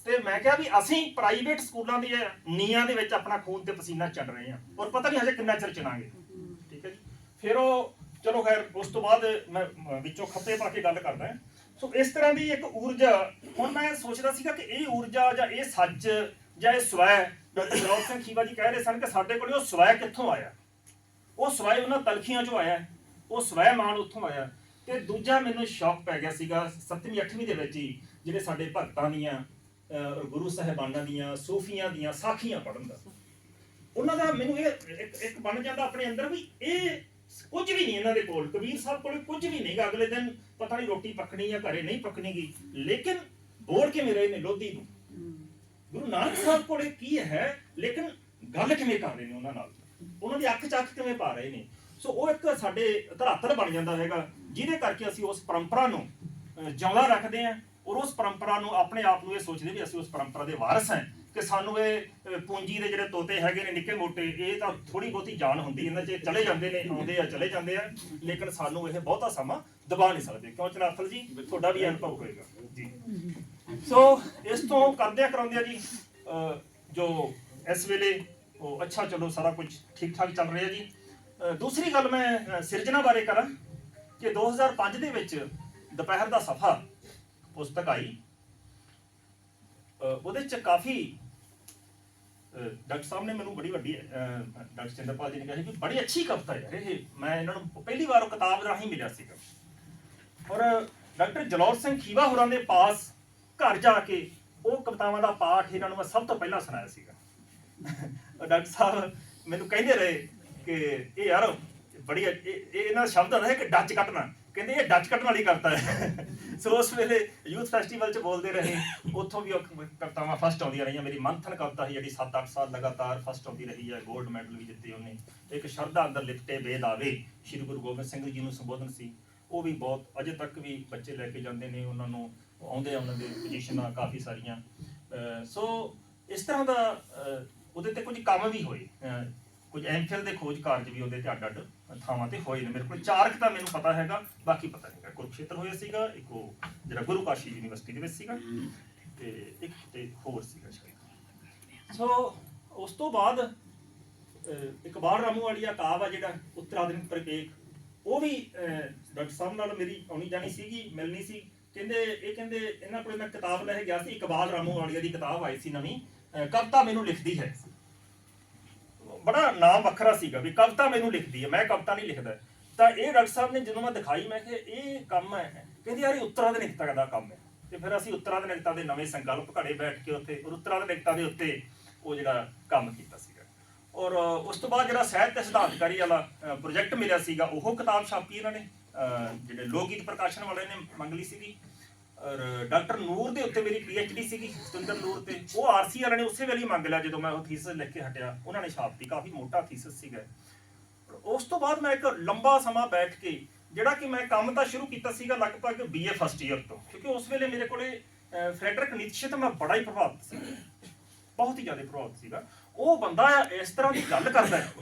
ਤੇ ਮੈਂ ਕਿਹਾ ਵੀ ਅਸੀਂ ਪ੍ਰਾਈਵੇਟ ਸਕੂਲਾਂ ਦੀ ਨੀਆਂ ਦੇ ਵਿੱਚ ਆਪਣਾ ਖੂਨ ਤੇ ਪਸੀਨਾ ਚੱਲ ਰਹੇ ਹਾਂ। ਔਰ ਪਤਾ ਨਹੀਂ ਹਜੇ ਕਿੰਨਾ ਚਿਰ ਚਲਾਂਗੇ। ਠੀਕ ਹੈ ਜੀ? ਫਿਰ ਉਹ, ਚਲੋ ਖੈਰ, ਉਸ ਤੋਂ ਬਾਅਦ ਮੈਂ ਵਿੱਚੋਂ ਖੱਪੇ ਪਾ ਕੇ ਗੱਲ ਕਰਦਾ ਸੋ ਇਸ ਤਰ੍ਹਾਂ ਦੀ ਇੱਕ ਊਰਜਾ, ਹੁਣ ਮੈਂ ਸੋਚਦਾ ਸੀਗਾ ਕਿ ਇਹ ਊਰਜਾ ਜਾਂ ਇਹ ਸੱਚ ਜਾਂ ਇਹ ਸਵੈ, ਡਾਕਟਰ ਜਰੌਰ ਸਿੰਘ ਖੀਵਾ ਜੀ ਕਹਿ ਰਹੇ ਸਨ ਕਿ ਸਾਡੇ ਕੋਲ ਉਹ ਸਵੈ ਕਿੱਥੋਂ ਆਇਆ? ਉਹ ਸਵੈ ਉਹਨਾਂ ਤਲਖੀਆਂ ਚੋਂ ਆਇਆ। ਉਹ ਸਵੈ ਮਾਨ ਉੱਥੋਂ ਆਇਆ। ਤੇ ਦੂਜਾ ਮੈਨੂੰ ਸ਼ੌਕ ਪੈ ਗਿਆ ਸੀਗਾ 7ਵੀਂ 8ਵੀਂ ਦੇ ਵਿੱਚ ਹੀ, ਜਿਹੜੇ ਸਾਡੇ ਭਗਤਾਂ ਦੀਆਂ ਗੁਰੂ ਸਾਹਿਬਾਨਾਂ ਦੀਆਂ ਸੂਫੀਆਂ ਦੀਆਂ ਸਾਖੀਆਂ ਪੜਨ ਦਾ। ਉਹਨਾਂ ਦਾ ਮੈਨੂੰ ਇਹ ਇੱਕ ਇੱਕ ਬਣ ਜਾਂਦਾ ਆਪਣੇ ਅੰਦਰ ਵੀ ਇਹ ਕੁਝ ਵੀ ਨਹੀਂ ਇਹਨਾਂ ਦੇ ਕੋਲ। ਕਬੀਰ ਸਾਹਿਬ ਕੋਲ ਕੁਝ ਵੀ ਨਹੀਂਗਾ ਅਗਲੇ ਦਿਨ ਪਤਾ ਨਹੀਂ ਰੋਟੀ ਪੱਕਣੀ ਜਾਂ ਘਰੇ ਨਹੀਂ ਪੱਕਣੀਗੀ ਲੇਕਿਨ ਬੋਲ ਕਿਵੇਂ ਰਹੇ ਨੇ ਲੋਧੀ ਨੂੰ? ਗੁਰੂ ਨਾਨਕ ਸਾਹਿਬ ਕੋਲੇ ਕੀ ਹੈ? ਲੇਕਿਨ ਗੱਲ ਕਿਵੇਂ ਕਰ ਰਹੇ ਨੇ ਉਹਨਾਂ ਨਾਲ? ਉਹਨਾਂ ਦੀ ਅੱਖ ਚੱਖ ਕਿਵੇਂ ਪਾ ਰਹੇ ਨੇ? ਸੋ ਉਹ ਇੱਕ ਸਾਡੇ ਧਰਾਤਲ ਬਣ ਜਾਂਦਾ ਹੈਗਾ ਜਿਹਦੇ ਕਰਕੇ ਅਸੀਂ ਉਸ ਪਰੰਪਰਾ ਨੂੰ ਅਹ, ਜਿਉਂਦਾ ਰੱਖਦੇ ਹਾਂ। ਔਰ ਉਸ ਪਰੰਪਰਾ ਨੂੰ ਆਪਣੇ ਆਪ ਨੂੰ ਇਹ ਸੋਚਦੇ ਵੀ ਅਸੀਂ ਉਸ ਪਰੰਪਰਾ ਦੇ ਵਾਰਸ ਹਾਂ ਕਿ ਸਾਨੂੰ ਇਹ ਪੂੰਜੀ ਦੇ ਜਿਹੜੇ ਤੋਤੇ ਹੈਗੇ ਨੇ ਨਿੱਕੇ ਮੋਟੇ, ਇਹ ਤਾਂ ਥੋੜੀ ਬਹੁਤੀ ਜਾਨ ਹੁੰਦੀ ਇਹਨਾਂ 'ਚ ਚਲੇ ਜਾਂਦੇ ਨੇ, ਆਉਂਦੇ ਆ, ਚਲੇ ਜਾਂਦੇ ਆ, ਲੇਕਿਨ ਸਾਨੂੰ ਇਹ ਬਹੁਤਾ ਸਮਾਂ ਦਬਾ ਨਹੀਂ ਸਕਦੇ। ਕਿਉਂ ਚਨਾਥਲ ਜੀ? ਤੁਹਾਡਾ ਵੀ ਅਨੁਭਵ ਹੋਏਗਾ। ਜੀ। ਸੋ ਇਸ ਤੋਂ ਕਰਦਿਆਂ ਕਰਾਉਂਦਿਆਂ ਜੀ ਜੋ ਇਸ ਵੇਲੇ ਉਹ ਅੱਛਾ, ਚਲੋ ਸਾਰਾ ਕੁਝ ਠੀਕ ਠਾਕ ਚੱਲ ਰਿਹਾ ਜੀ। ਦੂਸਰੀ ਗੱਲ ਮੈਂ ਸਿਰਜਣਾ ਬਾਰੇ ਕਰਾਂ ਕਿ 2005 ਦੇ ਵਿੱਚ ਦੁਪਹਿਰ ਦਾ ਸਫਾ ਪੁਸਤਕ ਆਈ। ਉਹਦੇ ਚ ਕਾਫੀ ਡਾਕਟਰ ਸਾਹਿਬ ਨੇ ਮੈਨੂੰ ਬੜੀ ਵੱਡੀ ਡਾਕਟਰ ਚੰਦਰਪਾਲ ਜੀ ਨੇ ਕਿਹਾ ਸੀ ਕਿ ਬੜੀ ਅੱਛੀ ਕਵਿਤਾ ਯਾਰ, ਇਹ ਮੈਂ ਇਹਨਾਂ ਨੂੰ ਪਹਿਲੀ ਵਾਰ ਉਹ ਕਿਤਾਬ ਰਾਹੀਂ ਮਿਲਿਆ ਸੀਗਾ। ਔਰ ਡਾਕਟਰ ਜਲੌਰ ਸਿੰਘ ਖੀਵਾ ਹੋਰਾਂ ਦੇ ਪਾਸ ਘਰ ਜਾ ਕੇ ਉਹ ਕਵਿਤਾਵਾਂ ਦਾ ਪਾਠ ਇਹਨਾਂ ਨੂੰ ਮੈਂ ਸਭ ਤੋਂ ਪਹਿਲਾਂ ਸੁਣਾਇਆ ਸੀਗਾ। ਡਾਕਟਰ ਸਾਹਿਬ ਮੈਨੂੰ ਕਹਿੰਦੇ ਰਹੇ ਕਿ ਇਹ ਯਾਰ ਬੜੀ ਇਹ ਇਹਨਾਂ ਸ਼ਬਦਾਂ ਦਾ ਹੈ ਕਿ ਡੱਚ ਕੱਟਣਾ। ਕਹਿੰਦੇ ਇਹ ਡੱਚ ਕੱਟਣ ਵਾਲੀ ਕਰਤਾ ਹੈ। ਸੋ ਉਸ ਵੇਲੇ ਯੂਥ ਫੈਸਟੀਵਲ 'ਚ ਬੋਲਦੇ ਰਹੇ। ਉੱਥੋਂ ਵੀ ਉਹ ਕਵਿਤਾਵਾਂ ਫਸਟ ਆਉਂਦੀਆਂ ਰਹੀਆਂ। ਮੇਰੀ ਮੰਥਨ ਕਵਿਤਾ ਸੀ ਜਿਹੜੀ 7-8 ਸਾਲ ਲਗਾਤਾਰ ਫਸਟ ਆਉਂਦੀ ਰਹੀ ਹੈ। 골ਡ ਮੈਡਲ ਵੀ ਜਿੱਤੇ ਉਹਨੇ। ਇੱਕ ਸ਼ਰਧਾ ਅੰਦਰ ਲਿਪਟੇ ਬੇਦਾਵੇ ਸ਼੍ਰੀ ਗੁਰੂ ਗੋਬਿੰਦ ਸਿੰਘ ਜੀ ਨੂੰ ਸੰਬੋਧਨ ਸੀ। ਉਹ ਵੀ ਬਹੁਤ ਅਜੇ ਤੱਕ ਵੀ ਬੱਚੇ ਲੈ ਕੇ ਜਾਂਦੇ ਨੇ। ਉਹਨਾਂ ਨੂੰ ਆਉਂਦੇ ਆ ਉਹਨਾਂ ਦੇ ਪੋਜੀਸ਼ਨਾਂ ਕਾਫੀ ਸਾਰੀਆਂ। ਸੋ ਇਸ ਤਰ੍ਹਾਂ ਦਾ ਉਹਦੇ ਤੇ ਕੁਝ ਕੰਮ ਵੀ ਹੋਏ। ਅਹ, ਕੁਝ ਐਮਫਿਲ ਦੇ ਖੋਜ ਕਾਰਜ ਵੀ ਉਹਦੇ ਤੇ ਅੱਡ ਅੱਡ ਥਾਵਾਂ ਤੇ ਹੋਏ ਨੇ। ਮੇਰੇ ਕੋਲ ਚਾਰ ਕੁ ਤਾਂ ਮੈਨੂੰ ਪਤਾ ਹੈਗਾ ਬਾਕੀ ਪਤਾ ਨਹੀਂਗਾ ਕੁਰੂਕਸ਼ੇਤਰ ਹੋਇਆ ਸੀਗਾ ਇੱਕ ਉਹ ਜਿਹੜਾ ਗੁਰੂ ਕਾਸ਼ੀ ਯੂਨੀਵਰਸਿਟੀ ਦੇ ਵਿੱਚ ਸੀਗਾ ਤੇ ਇੱਕ ਤੇ ਹੋਰ ਸੀਗਾ ਸ਼ਾਇਦ। ਸੋ ਉਸ ਤੋਂ ਬਾਅਦ ਇਕਬਾਲ ਰਾਮੂ ਵਾਲੀ ਕਾਵ ਆ ਜਿਹੜਾ ਉੱਤਰਾਧਿਨ ਪ੍ਰਵੇਕ ਉਹ ਵੀ ਅਹ, ਡਾਕਟਰ ਸਾਹਿਬ ਨਾਲ ਮੇਰੀ ਆਉਣੀ ਜਾਣੀ ਸੀਗੀ ਮਿਲਣੀ ਸੀ। ਕਹਿੰਦੇ ਇਹ ਕਹਿੰਦੇ ਇਹਨਾਂ ਕੋਲੇ ਮੈਂ ਕਿਤਾਬ ਲੈ ਕੇ ਗਿਆ ਸੀ ਇਕਬਾਲ ਰਾਮੂ ਵਾਲੀਆ ਦੀ ਕਿਤਾਬ ਆਈ ਸੀ ਨਵੀਂ। ਅਹ, ਕਵਿਤਾ ਮੈਨੂੰ ਲਿਖਦੀ ਹੈ। ਬੜਾ ਨਾਮ ਵੱਖਰਾ ਸੀਗਾ ਵੀ ਕਵਿਤਾ ਮੈਨੂੰ ਲਿਖਦੀ ਹੈ ਮੈਂ ਕਵਿਤਾ ਨਹੀਂ ਲਿਖਦਾ। ਤਾਂ ਇਹ ਡਾਕਟਰ ਸਾਹਿਬ ਨੇ ਜਦੋਂ ਮੈਂ ਦਿਖਾਈ ਮੈਂ ਕਿਹਾ ਇਹ ਕੰਮ ਹੈ। ਕਹਿੰਦੇ ਯਾਰ ਇਹ ਉੱਤਰਾਧਿਨਿਕਤਾ ਦਾ ਕੰਮ ਹੈ। ਤੇ ਫਿਰ ਅਸੀਂ ਉੱਤਰਾਧਿਨਿਕਤਾ ਦੇ ਨਵੇਂ ਸੰਕਲਪ ਘੜੇ ਬੈਠ ਕੇ ਉੱਥੇ ਔਰ ਉੱਤਰਾਧਿਨਿਕਤਾ ਦੇ ਉੱਤੇ ਉਹ ਜਿਹੜਾ ਕੰਮ ਕੀਤਾ ਸੀਗਾ। ਔਰ ਉਸ ਤੋਂ ਬਾਅਦ ਜਿਹੜਾ ਸਾਹਿਤ ਤੇ ਸਿਧਾਂਤਕਾਰੀ ਵਾਲਾ ਪ੍ਰੋਜੈਕਟ ਮਿਲਿਆ ਸੀਗਾ ਉਹ ਕਿਤਾਬ ਛਾਪੀ ਇਹਨਾਂ ਨੇ। ਅ, ਜਿਹੜੇ ਲੋਕ ਗੀਤ ਪ੍ਰਕਾਸ਼ਨ ਵਾਲੇ ਨੇ ਮੰਗ ਲਈ ਸੀਗੀ। ਡਾਕਟਰ ਨੂਰ ਦੇ ਉੱਤੇ ਮੇਰੀ ਪੀ ਐਚ ਡੀ ਸੀਗੀ ਸਤਿੰਦਰ ਨੂਰ ਤੇ। ਉਹ ਆਰਸੀ ਵਾਲਿਆਂ ਨੇ ਉਸੇ ਵੇਲੇ ਹੀ ਮੰਗ ਲਿਆ ਜਦੋਂ ਮੈਂ ਉਹ ਥੀਸਿਸ ਲਿਖ ਕੇ ਹਟਿਆ ਉਹਨਾਂ ਨੇ ਛਾਪਤੀ ਕਾਫੀ ਮੋਟਾ ਥੀਸਿਸ ਸੀਗਾ। ਉਸ ਤੋਂ ਬਾਅਦ ਮੈਂ ਇੱਕ ਲੰਬਾ ਸਮਾਂ ਬੈਠ ਕੇ ਜਿਹੜਾ ਕਿ ਮੈਂ ਕੰਮ ਤਾਂ ਸ਼ੁਰੂ ਕੀਤਾ ਸੀਗਾ ਲਗਭਗ ਬੀਏ ਫਸਟ ਈਅਰ ਤੋਂ ਕਿਉਂਕਿ ਉਸ ਵੇਲੇ ਮੇਰੇ ਕੋਲੇ ਅਹ, ਫਰੈਡਰਿਕ ਨੀਤਸ਼ੇ ਤੋਂ ਮੈਂ ਬੜਾ ਹੀ ਪ੍ਰਭਾਵਿਤ ਸੀ। ਬਹੁਤ ਹੀ ਜ਼ਿਆਦਾ ਪ੍ਰਭਾਵਿਤ ਸੀਗਾ। ਉਹ ਬੰਦਾ ਇਸ ਤਰ੍ਹਾਂ ਦੀ ਗੱਲ ਕਰਦਾ ਹੈ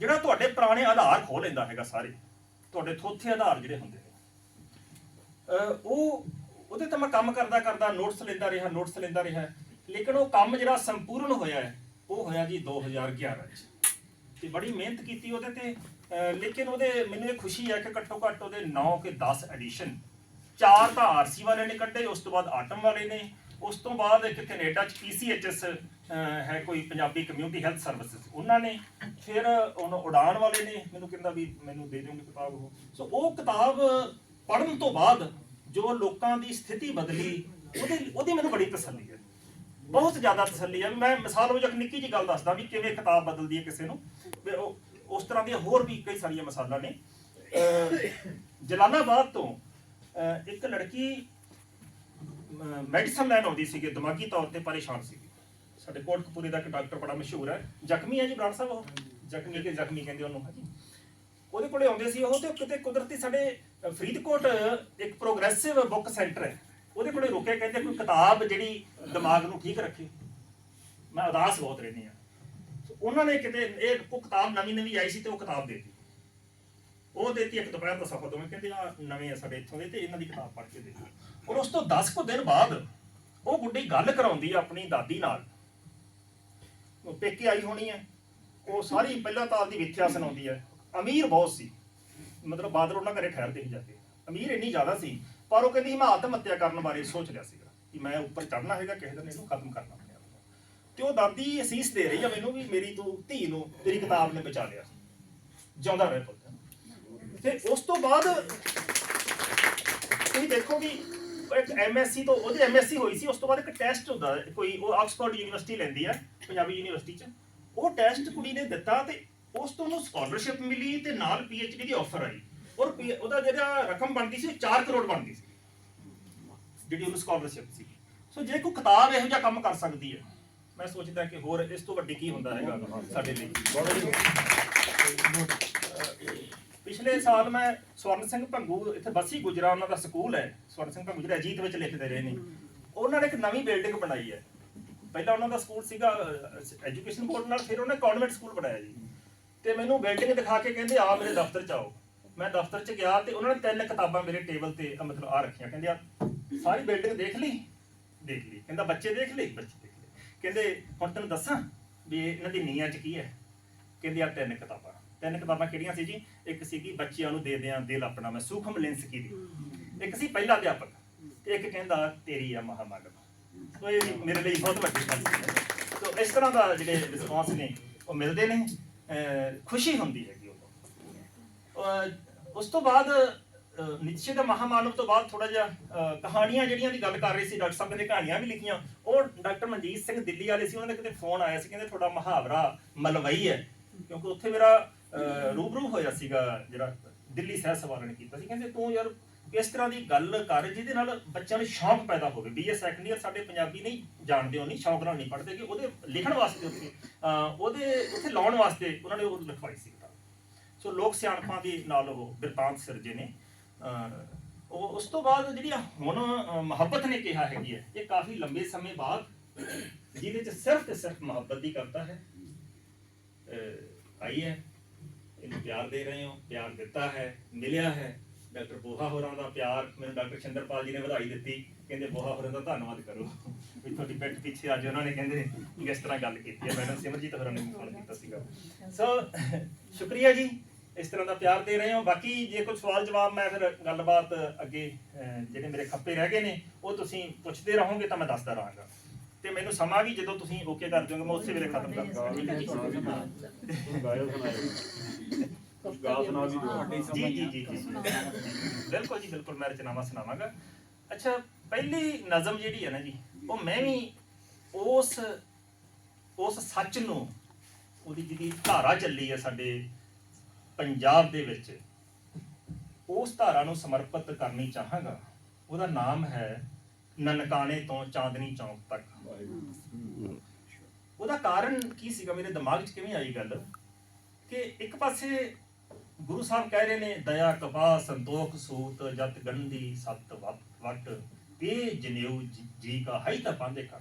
ਜਿਹੜਾ ਤੁਹਾਡੇ ਪੁਰਾਣੇ ਆਧਾਰ ਖੋਹ ਲੈਂਦਾ ਹੈਗਾ ਸਾਰੇ ਤੁਹਾਡੇ ਥੋਥੇ ਆਧਾਰ ਜਿਹੜੇ ਹੁੰਦੇ ਨੇ। ਉਹ ਉਹਦੇ ਤੇ ਮੈਂ ਕੰਮ ਕਰਦਾ ਕਰਦਾ ਨੋਟਸ ਲੈਂਦਾ ਰਿਹਾ ਨੋਟਸ ਲੈਂਦਾ ਰਿਹਾ। ਲੇਕਿਨ ਉਹ ਕੰਮ ਜਿਹੜਾ ਸੰਪੂਰਨ ਹੋਇਆ ਹੈ, ਉਹ ਹੋਇਆ ਜੀ 2011 ਚ ਤੇ ਬੜੀ ਮਿਹਨਤ ਕੀਤੀ ਉਹਦੇ ਤੇ। ਲੇਕਿਨ ਉਹਦੇ ਮੈਨੂੰ ਇਹ ਖੁਸ਼ੀ ਹੈ ਕਿ ਘੱਟੋ ਘੱਟ ਉਹਦੇ 9 ਕੇ 10 ਐਡੀਸ਼ਨ ਚਾਰ ਤਾਂ ਆਰਸੀ ਵਾਲੇ ਨੇ ਕੱਢੇ, ਉਸ ਤੋਂ ਬਾਅਦ ਆਟਮ ਵਾਲੇ ਨੇ। ਉਸ ਤੋਂ ਬਾਅਦ ਇੱਕ ਕੈਨੇਡਾ ਚ ਪੀਸੀਐਚਐਸ ਹੈ ਕੋਈ ਪੰਜਾਬੀ ਕਮਿਊਨਿਟੀ ਹੈਲਥ ਸਰਵਿਸਿਜ਼ ਉਹਨਾਂ ਨੇ। ਫਿਰ ਉਹਨ ਉਡਾਨ ਵਾਲੇ ਨੇ। ਮੈਨੂੰ ਕਹਿੰਦਾ ਵੀ ਮੈਨੂੰ ਦੇ ਦਿਓਗੇ ਕਿਤਾਬ ਉਹ। ਸੋ ਉਹ ਕਿਤਾਬ ਪੜ੍ਹਨ ਤੋਂ ਬਾਅਦ ਜੋ ਲੋਕਾਂ ਦੀ ਸਥਿਤੀ ਬਦਲੀ, ਉਹਦੇ ਉਹਦੀ ਮੈਨੂੰ ਬੜੀ ਤਸੱਲੀ ਹੈ। ਬਹੁਤ ਜ਼ਿਆਦਾ ਤਸੱਲੀ ਹੈ। ਮੈਂ ਮਿਸਾਲ ਵਜੋਂ ਇੱਕ ਨਿੱਕੀ ਜਿਹੀ ਗੱਲ ਦੱਸਦਾ ਵੀ ਕਿਵੇਂ ਕਿਤਾਬ ਬਦਲਦੀ ਹੈ ਕਿਸੇ ਨੂੰ। ਉਸ ਤਰ੍ਹਾਂ ਦੀਆਂ ਹੋਰ ਵੀ ਕਈ ਸਾਰੀਆਂ ਮਿਸਾਲਾਂ ਨੇ। ਜਲਾਲਾਬਾਦ ਤੋਂ ਇੱਕ ਲੜਕੀ ਮੈਡੀਸਨ ਲੈਣ ਆਉਂਦੀ ਸੀਗੀ, ਦਿਮਾਗੀ ਤੌਰ ਤੇ ਪਰੇਸ਼ਾਨ ਸੀਗੀ। ਸਾਡੇ ਕੋਟਕਪੂਰੇ ਦਾ ਇੱਕ ਡਾਕਟਰ ਬੜਾ ਮਸ਼ਹੂਰ ਹੈ। ਜ਼ਖਮੀ ਹੈ ਜੀ ਬਰਾੜ ਸਾਹਿਬ ਉਹ? ਜ਼ਖਮੀ ਕੇ ਜ਼ਖਮੀ ਕਹਿੰਦੇ ਉਹਨੂੰ? ਹਾਂਜੀ। ਉਹਦੇ ਕੋਲੇ ਆਉਂਦੇ ਸੀ ਉਹ ਤੇ ਕਿਤੇ ਕੁਦਰਤੀ ਸਾਡੇ ਫਰੀਦਕੋਟ ਇੱਕ ਪ੍ਰੋਗਰੈਸਿਵ ਬੁੱਕ ਸੈਂਟਰ ਹੈ। ਉਹਦੇ ਕੋਲੇ ਰੁਕੇ ਕਹਿੰਦੇ ਕੋਈ ਕਿਤਾਬ ਜਿਹੜੀ ਦਿਮਾਗ ਨੂੰ ਠੀਕ ਰੱਖੇ। ਮੈਂ ਉਦਾਸ ਬਹੁਤ ਰਹਿੰਦੀ ਆ ਉਹਨਾਂ ਨੇ ਕਿਤੇ ਇਹ ਕੋ ਕਿਤਾਬ ਨਵੀਂ ਨਵੀਂ ਆਈ ਸੀ ਤੇ ਉਹ ਕਿਤਾਬ ਦੇ ਦਿੱਤੀ। ਉਹ ਦੇਤੀ ਇੱਕ ਦੁਪਹਿਰ ਦਾ ਸਫਰ ਦੋਵੇਂ ਕਹਿੰਦੇ ਆ ਨਵੇਂ ਆ ਸਾਡੇ ਇੱਥੋਂ ਦੇ ਤੇ ਇਹਨਾਂ ਦੀ ਕਿਤਾਬ ਪੜ੍ਹ ਕੇ ਦੇਖੋ। ਔਰ ਉਸ ਤੋਂ 10 ਕੁ ਦਿਨ ਬਾਅਦ ਉਹ ਗੁੱਡੀ ਗੱਲ ਕਰਾਉਂਦੀ ਆ ਆਪਣੀ ਦਾਦੀ ਨਾਲ। ਉਹ ਪੇਕੇ ਆਈ ਹੋਣੀ ਹੈ। ਉਹ ਸਾਰੀ ਪਹਿਲਾਂ ਤਾਂ ਆਪਦੀ ਵਿਥਿਆ ਸੁਣਾਉਂਦੀ ਹੈ। ਅਮੀਰ ਬਹੁਤ ਸੀ। ਮਤਲਬ ਬਾਦਲ ਉਹਨਾਂ ਘਰੇ ਠਹਿਰਦੇ ਹੀ ਜਾ ਅਮੀਰ ਇੰਨੀ ਜ਼ਿਆਦਾ ਸੀ, ਪਰ ਉਹ ਕਹਿੰਦੀ ਮੈਂ ਆਤਮ ਹੱਤਿਆ ਕਰਨ ਬਾਰੇ ਸੋਚ ਰਿਹਾ ਸੀਗਾ ਕਿ ਮੈਂ ਉੱਪਰ ਚੜਨਾ ਹੈਗਾ, ਕਿਸੇ ਦਿਨ ਇਹਨੂੰ ਖਤਮ ਕਰਨਾ ਆਪਣੇ ਆਪ ਨੂੰ ਤੇ ਉਹ ਦਾਦੀ ਅਸੀਸ ਦੇ ਰਹੀ ਆ ਮੈਨੂੰ ਵੀ ਮੇਰੀ ਤੂੰ ਧੀ ਨੂੰ ਤੇਰੀ ਕਿਤਾਬ ਨੇ ਬਚਾ ਲਿਆ ਜਿਉਂਦਾ ਰਹੇ ਪੁੱਤ। ਤੇ ਉਸ ਤੋਂ ਬਾਅਦ ਤੁਸੀਂ ਦੇਖੋ ਕਿ ਇੱਕ ਐਮਐਸਸੀ ਤੋਂ ਉਹਦੀ ਐਮਐਸਸੀ ਹੋਈ ਸੀ, ਉਸ ਤੋਂ ਬਾਅਦ ਇੱਕ ਟੈਸਟ ਹੁੰਦਾ, ਕੋਈ ਉਹ ਆਕਸਫੋਰਡ ਯੂਨੀਵਰਸਿਟੀ ਲੈਂਦੀ ਹੈ ਪੰਜਾਬੀ ਯੂਨੀਵਰਸਿਟੀ ਚ। ਉਹ ਟੈਸਟ ਕੁੜੀ ਨੇ ਦਿੱਤਾ ਤੇ ਉਸ ਤੋਂ ਉਹਨੂੰ ਸਕਾਲਰਸ਼ਿਪ ਮਿਲੀ ਤੇ ਨਾਲ ਪੀਐਚਡੀ ਦੀ ਆਫਰ ਆਈ। ਔਰ P- ਉਹਦਾ ਜਿਹੜਾ ਰਕਮ ਬਣਦੀ ਸੀ, ਉਹ 4 ਕਰੋੜ ਬਣਦੀ ਸੀ। ਜਿਹੜੀ ਉਹਨੂੰ ਸਕਾਲਰਸ਼ਿਪ ਸੀ। ਸੋ ਜੇ ਕੋਈ ਕਿਤਾਬ ਇਹੋ ਜਿਹਾ ਕੰਮ ਕਰ ਸਕਦੀ ਹੈ, ਮੈਂ ਸੋਚਦਾ ਕਿ ਹੋਰ ਇਸ ਤੋਂ ਵੱਡੀ ਕੀ ਹੁੰਦਾ ਹੈਗਾ ਸਾਡੇ ਲਈ। ਪਿਛਲੇ ਸਾਲ ਮੈਂ ਸਵਰਨ ਸਿੰਘ ਭੰਗੂ, ਇੱਥੇ ਬੱਸੀ ਗੁਜਰਾ, ਉਹਨਾਂ ਦਾ ਸਕੂਲ ਹੈ। ਸਵਰਨ ਸਿੰਘ ਭੰਗੂ ਜਿਹੜੇ ਅਜੀਤ ਵਿੱਚ ਲਿਖਦੇ ਰਹੇ ਨੇ। ਉਹਨਾਂ ਨੇ ਇੱਕ ਨਵੀਂ ਬਿਲਡਿੰਗ ਬਣਾਈ ਹੈ। ਪਹਿਲਾਂ ਉਹਨਾਂ ਦਾ ਸਕੂਲ ਸੀਗਾ ਐਜੂਕੇਸ਼ਨ ਬੋਰਡ ਨਾਲ, ਫਿਰ ਉਹਨੇ ਕਨਵੈਂਟ ਸਕੂਲ ਬਣਾਇਆ ਜੀ। ਤੇ ਮੈਨੂੰ ਬਿਲਡਿੰਗ ਦਿਖਾ ਕੇ ਕਹਿੰਦੇ ਆ ਮੇਰੇ ਦਫ਼ਤਰ ਚ ਆਓ। ਮੈਂ ਦਫ਼ਤਰ ਚ ਗਿਆ ਤੇ ਉਹਨਾਂ ਨੇ ਤਿੰਨ ਕਿਤਾਬਾਂ ਮੇਰੇ ਟੇਬਲ ਤੇ ਅ, ਮਤਲਬ ਆ ਰੱਖੀਆਂ। ਕਹਿੰਦੇ ਆ ਸਾਰੀ ਬਿਲਡਿੰਗ ਦੇਖ ਲਈ? ਦੇਖ ਲਈ। ਕਹਿੰਦਾ ਬੱਚੇ ਦੇਖ ਲਈ ਬੱਚੇ ਦੇਖ ਲਈ ਕਹਿੰਦੇ ਹੁਣ ਤੈਨੂੰ ਦੱਸਾਂ ਵੀ ਇਹ- ਇਹਨਾਂ ਦੀ ਨੀਆਂ ਚ ਕੀ ਹੈ? ਕਹਿੰਦੇ ਆ ਤਿੰਨ ਕਿਤਾਬਾਂ। ਤਿੰਨ ਕਿਤਾਬਾਂ ਕਿਹੜੀਆਂ ਸੀ ਜੀ? ਇੱਕ ਸੀਗੀ ਬੱਚਿਆਂ ਨੂੰ ਦੇ ਦਿਆਂ ਦਿਲ ਆਪਣਾ ਮੈਂ ਸੂਖਮ ਲਿੰਸਕੀ ਦੀ? ਇੱਕ ਸੀ ਪਹਿਲਾ ਅਧਿਆਪਕ ਤੇ ਇੱਕ ਕਹਿੰਦਾ ਤੇਰੀ ਆ ਮਹਾਮਾਨਵ। ਸੋ ਇਹ ਮੇਰੇ ਲਈ ਬਹੁਤ ਵੱਡੀ ਗੱਲ ਹੈ ਸੋ ਇਸ ਤਰ੍ਹਾਂ ਦਾ ਜਿਹੜੇ ਰਿਸਪੌਂਸ ਨੇ ਉਹ ਮਿਲਦੇ ਨੇ। ਖੁਸ਼ੀ ਹੁੰਦੀ ਹੈਗੀ ਉਦੋਂ ਉਸ ਤੋਂ ਬਾਅਦ ਅਹ ਦਾ ਮਹਾਮਾਨਵ ਤੋਂ ਬਾਅਦ ਥੋੜਾ ਜਿਹਾ ਕਹਾਣੀਆਂ ਜਿਹੜੀਆਂ ਦੀ ਗੱਲ ਕਰ ਰਹੇ ਸੀ ਡਾਕਟਰ ਸਾਹਿਬ ਨੇ ਕਹਾਣੀਆਂ ਵੀ ਲਿਖੀਆਂ ਉਹ ਡਾਕਟਰ ਮਨਜੀਤ ਸਿੰਘ ਦਿੱਲੀ ਵਾਲੇ ਸੀ ਉਹਨਾਂ ਦਾ ਕਿਤੇ ਫੋਨ ਆਇਆ ਸੀ ਕਹਿੰਦੇ ਤੁਹਾਡਾ ਮੁਹਾਵਰਾ ਮਲਵਈ ਹੈ ਕਿਉਂਕਿ ਉੱਥੇ ਮੇਰਾ ਅਹ ਰੂਬਰੂ ਹੋਇਆ ਸੀਗਾ ਜਿਹੜਾ ਦਿੱਲੀ ਸਹਿ ਸਵਾਲਾਂ ਨੇ ਕੀਤਾ ਸੀ ਕਹਿੰਦੇ ਤੂੰ ਯਾਰ ਇਸ ਤਰ੍ਹਾਂ ਦੀ ਗੱਲ ਕਰ, ਜਿਹਦੇ ਨਾਲ ਬੱਚਿਆਂ ਨੂੰ ਸ਼ੌਂਕ ਪੈਦਾ ਹੋਵੇ। ਬੀਏ ਸੈਕੰਡ ਇਅਰ ਸਾਡੇ ਪੰਜਾਬੀ ਨਹੀਂ ਜਾਣਦੇ ਹੋ ਨਹੀਂ ਸ਼ੌਂਕ ਨਾਲ ਨਹੀਂ ਪੜ੍ਹਦੇ ਕਿ ਉਹਦੇ ਲਿਖਣ ਵਾਸਤੇ ਉੱਥੇ ਉਹਦੇ ਉੱਥੇ ਲਾਉਣ ਵਾਸਤੇ ਉਹਨਾਂ ਨੇ ਉਹ ਲਿਖਵਾਈ ਸੀ ਸੋ ਲੋਕ ਸਿਆਣਪਾਂ ਦੇ ਨਾਲ ਉਹ ਬਿਰਤਾਂਤ ਸਿਰਜੇ ਨੇ। ਉਹ ਉਸ ਤੋਂ ਬਾਅਦ ਜਿਹੜੀ ਹੁਣ ਮੁਹੱਬਤ ਨੇ ਕਿਹਾ ਹੈਗੀ ਹੈ, ਇਹ ਕਾਫੀ ਲੰਬੇ ਸਮੇਂ ਬਾਅਦ ਜਿਹਦੇ ਚ ਸਿਰਫ ਤੇ ਸਿਰਫ ਮੁਹੱਬਤ ਦੀ ਕਵਿਤਾ ਹੈ। ਆਈ ਹੈ, ਇਹਨੂੰ ਪਿਆਰ ਦੇ ਰਹੇ ਹੋ, ਪਿਆਰ ਦਿੱਤਾ ਹੈ, ਮਿਲਿਆ ਹੈ। ਡਾਕਟਰ ਬੋਹਾ ਹੋਰਾਂ ਦਾ ਪਿਆਰ ਮੈਨੂੰ ਡਾਕਟਰ ਚੰਦਰਪਾਲ ਜੀ ਨੇ ਵਧਾਈ ਦਿੱਤੀ ਕਹਿੰਦੇ ਬੋਹਾ ਹੋਰਾਂ ਦਾ ਧੰਨਵਾਦ ਕਰੋ। ਵੀ ਤੁਹਾਡੀ ਪਿੱਠ ਪਿੱਛੇ ਅੱਜ ਉਹਨਾਂ ਨੇ ਕਹਿੰਦੇ ਇਸ ਤਰ੍ਹਾਂ ਗੱਲ ਕੀਤੀ ਹੈ ਮੈਡਮ ਸਿਮਰਜੀਤ ਹੋਰਾਂ ਨੇ ਫੋਨ ਕੀਤਾ ਸੀਗਾ। ਸੋ ਸ਼ੁਕਰੀਆ ਜੀ ਇਸ ਤਰ੍ਹਾਂ ਦਾ ਪਿਆਰ ਦੇ ਰਹੇ ਹੋ। ਬਾਕੀ ਜੇ ਕੋਈ ਸਵਾਲ ਜਵਾਬ ਮੈਂ ਫਿਰ ਗੱਲਬਾਤ ਅੱਗੇ ਜਿਹੜੇ ਮੇਰੇ ਖੱਪੇ ਰਹਿ ਗਏ ਨੇ ਉਹ ਤੁਸੀਂ ਪੁੱਛਦੇ ਰਹੋਗੇ ਤਾਂ ਮੈਂ ਦੱਸਦਾ ਰਹਾਂਗਾ। ਤੇ ਮੈਨੂੰ ਸਮਾਂ ਵੀ ਜਦੋਂ ਤੁਸੀਂ ਓਕੇ ਕਰ ਦਿਓਗੇ ਮੈਂ ਉਸੇ ਵੇਲੇ ਖਤਮ ਕਰ ਦੂੰਗਾ ਠੀਕ ਹੈ ਜੀ ਗਾਇਓ ਸੁਣਾਇਓ ਗਾ ਸੁਣਾ ਵੀ ਦਿਓ ਜੀ ਜੀ ਜੀ ਜੀ। ਬਿਲਕੁਲ ਜੀ ਬਿਲਕੁਲ ਮੈਂ ਰਚਨਾਵਾਂ ਸੁਣਾਵਾਂਗਾ। ਅੱਛਾ ਪਹਿਲੀ ਨਜ਼ਮ ਜਿਹੜੀ ਹੈ ਨਾ ਜੀ ਉਹ ਮੈਂ ਵੀ ਉਸ ਉਸ ਸੱਚ ਨੂੰ ਉਹਦੀ ਜਿਹੜੀ ਧਾਰਾ ਚੱਲੀ ਹੈ ਸਾਡੇ ਪੰਜਾਬ ਦੇ ਵਿੱਚ ਉਸ ਧਾਰਾ ਨੂੰ ਸਮਰਪਿਤ ਕਰਨੀ ਚਾਹਾਂਗਾ। ਉਹਦਾ ਨਾਮ ਹੈ ਨਨਕਾਣੇ ਤੋਂ ਚਾਂਦਨੀ ਚੌਂਕ ਤੱਕ। ਉਹਦਾ ਕਾਰਨ ਕੀ ਸੀਗਾ? ਮੇਰੇ ਦਿਮਾਗ 'ਚ ਕਿਵੇਂ ਆਈ ਗੱਲ? ਕਿ ਇੱਕ ਪਾਸੇ ਗੁਰੂ ਸਾਹਿਬ ਕਹਿ ਰਹੇ ਨੇ, ਦਇਆ ਕਪਾ ਸੰਤੋਖ, ਸੂਤ, ਜਤ, ਗੰਢੀ, ਸਤ ਵਟ ਇਹ ਜਨੇਊ ਜੀ- ਕਾ ਹੈ ਤਾਂ ਪਾਂਦੇ ਕਰ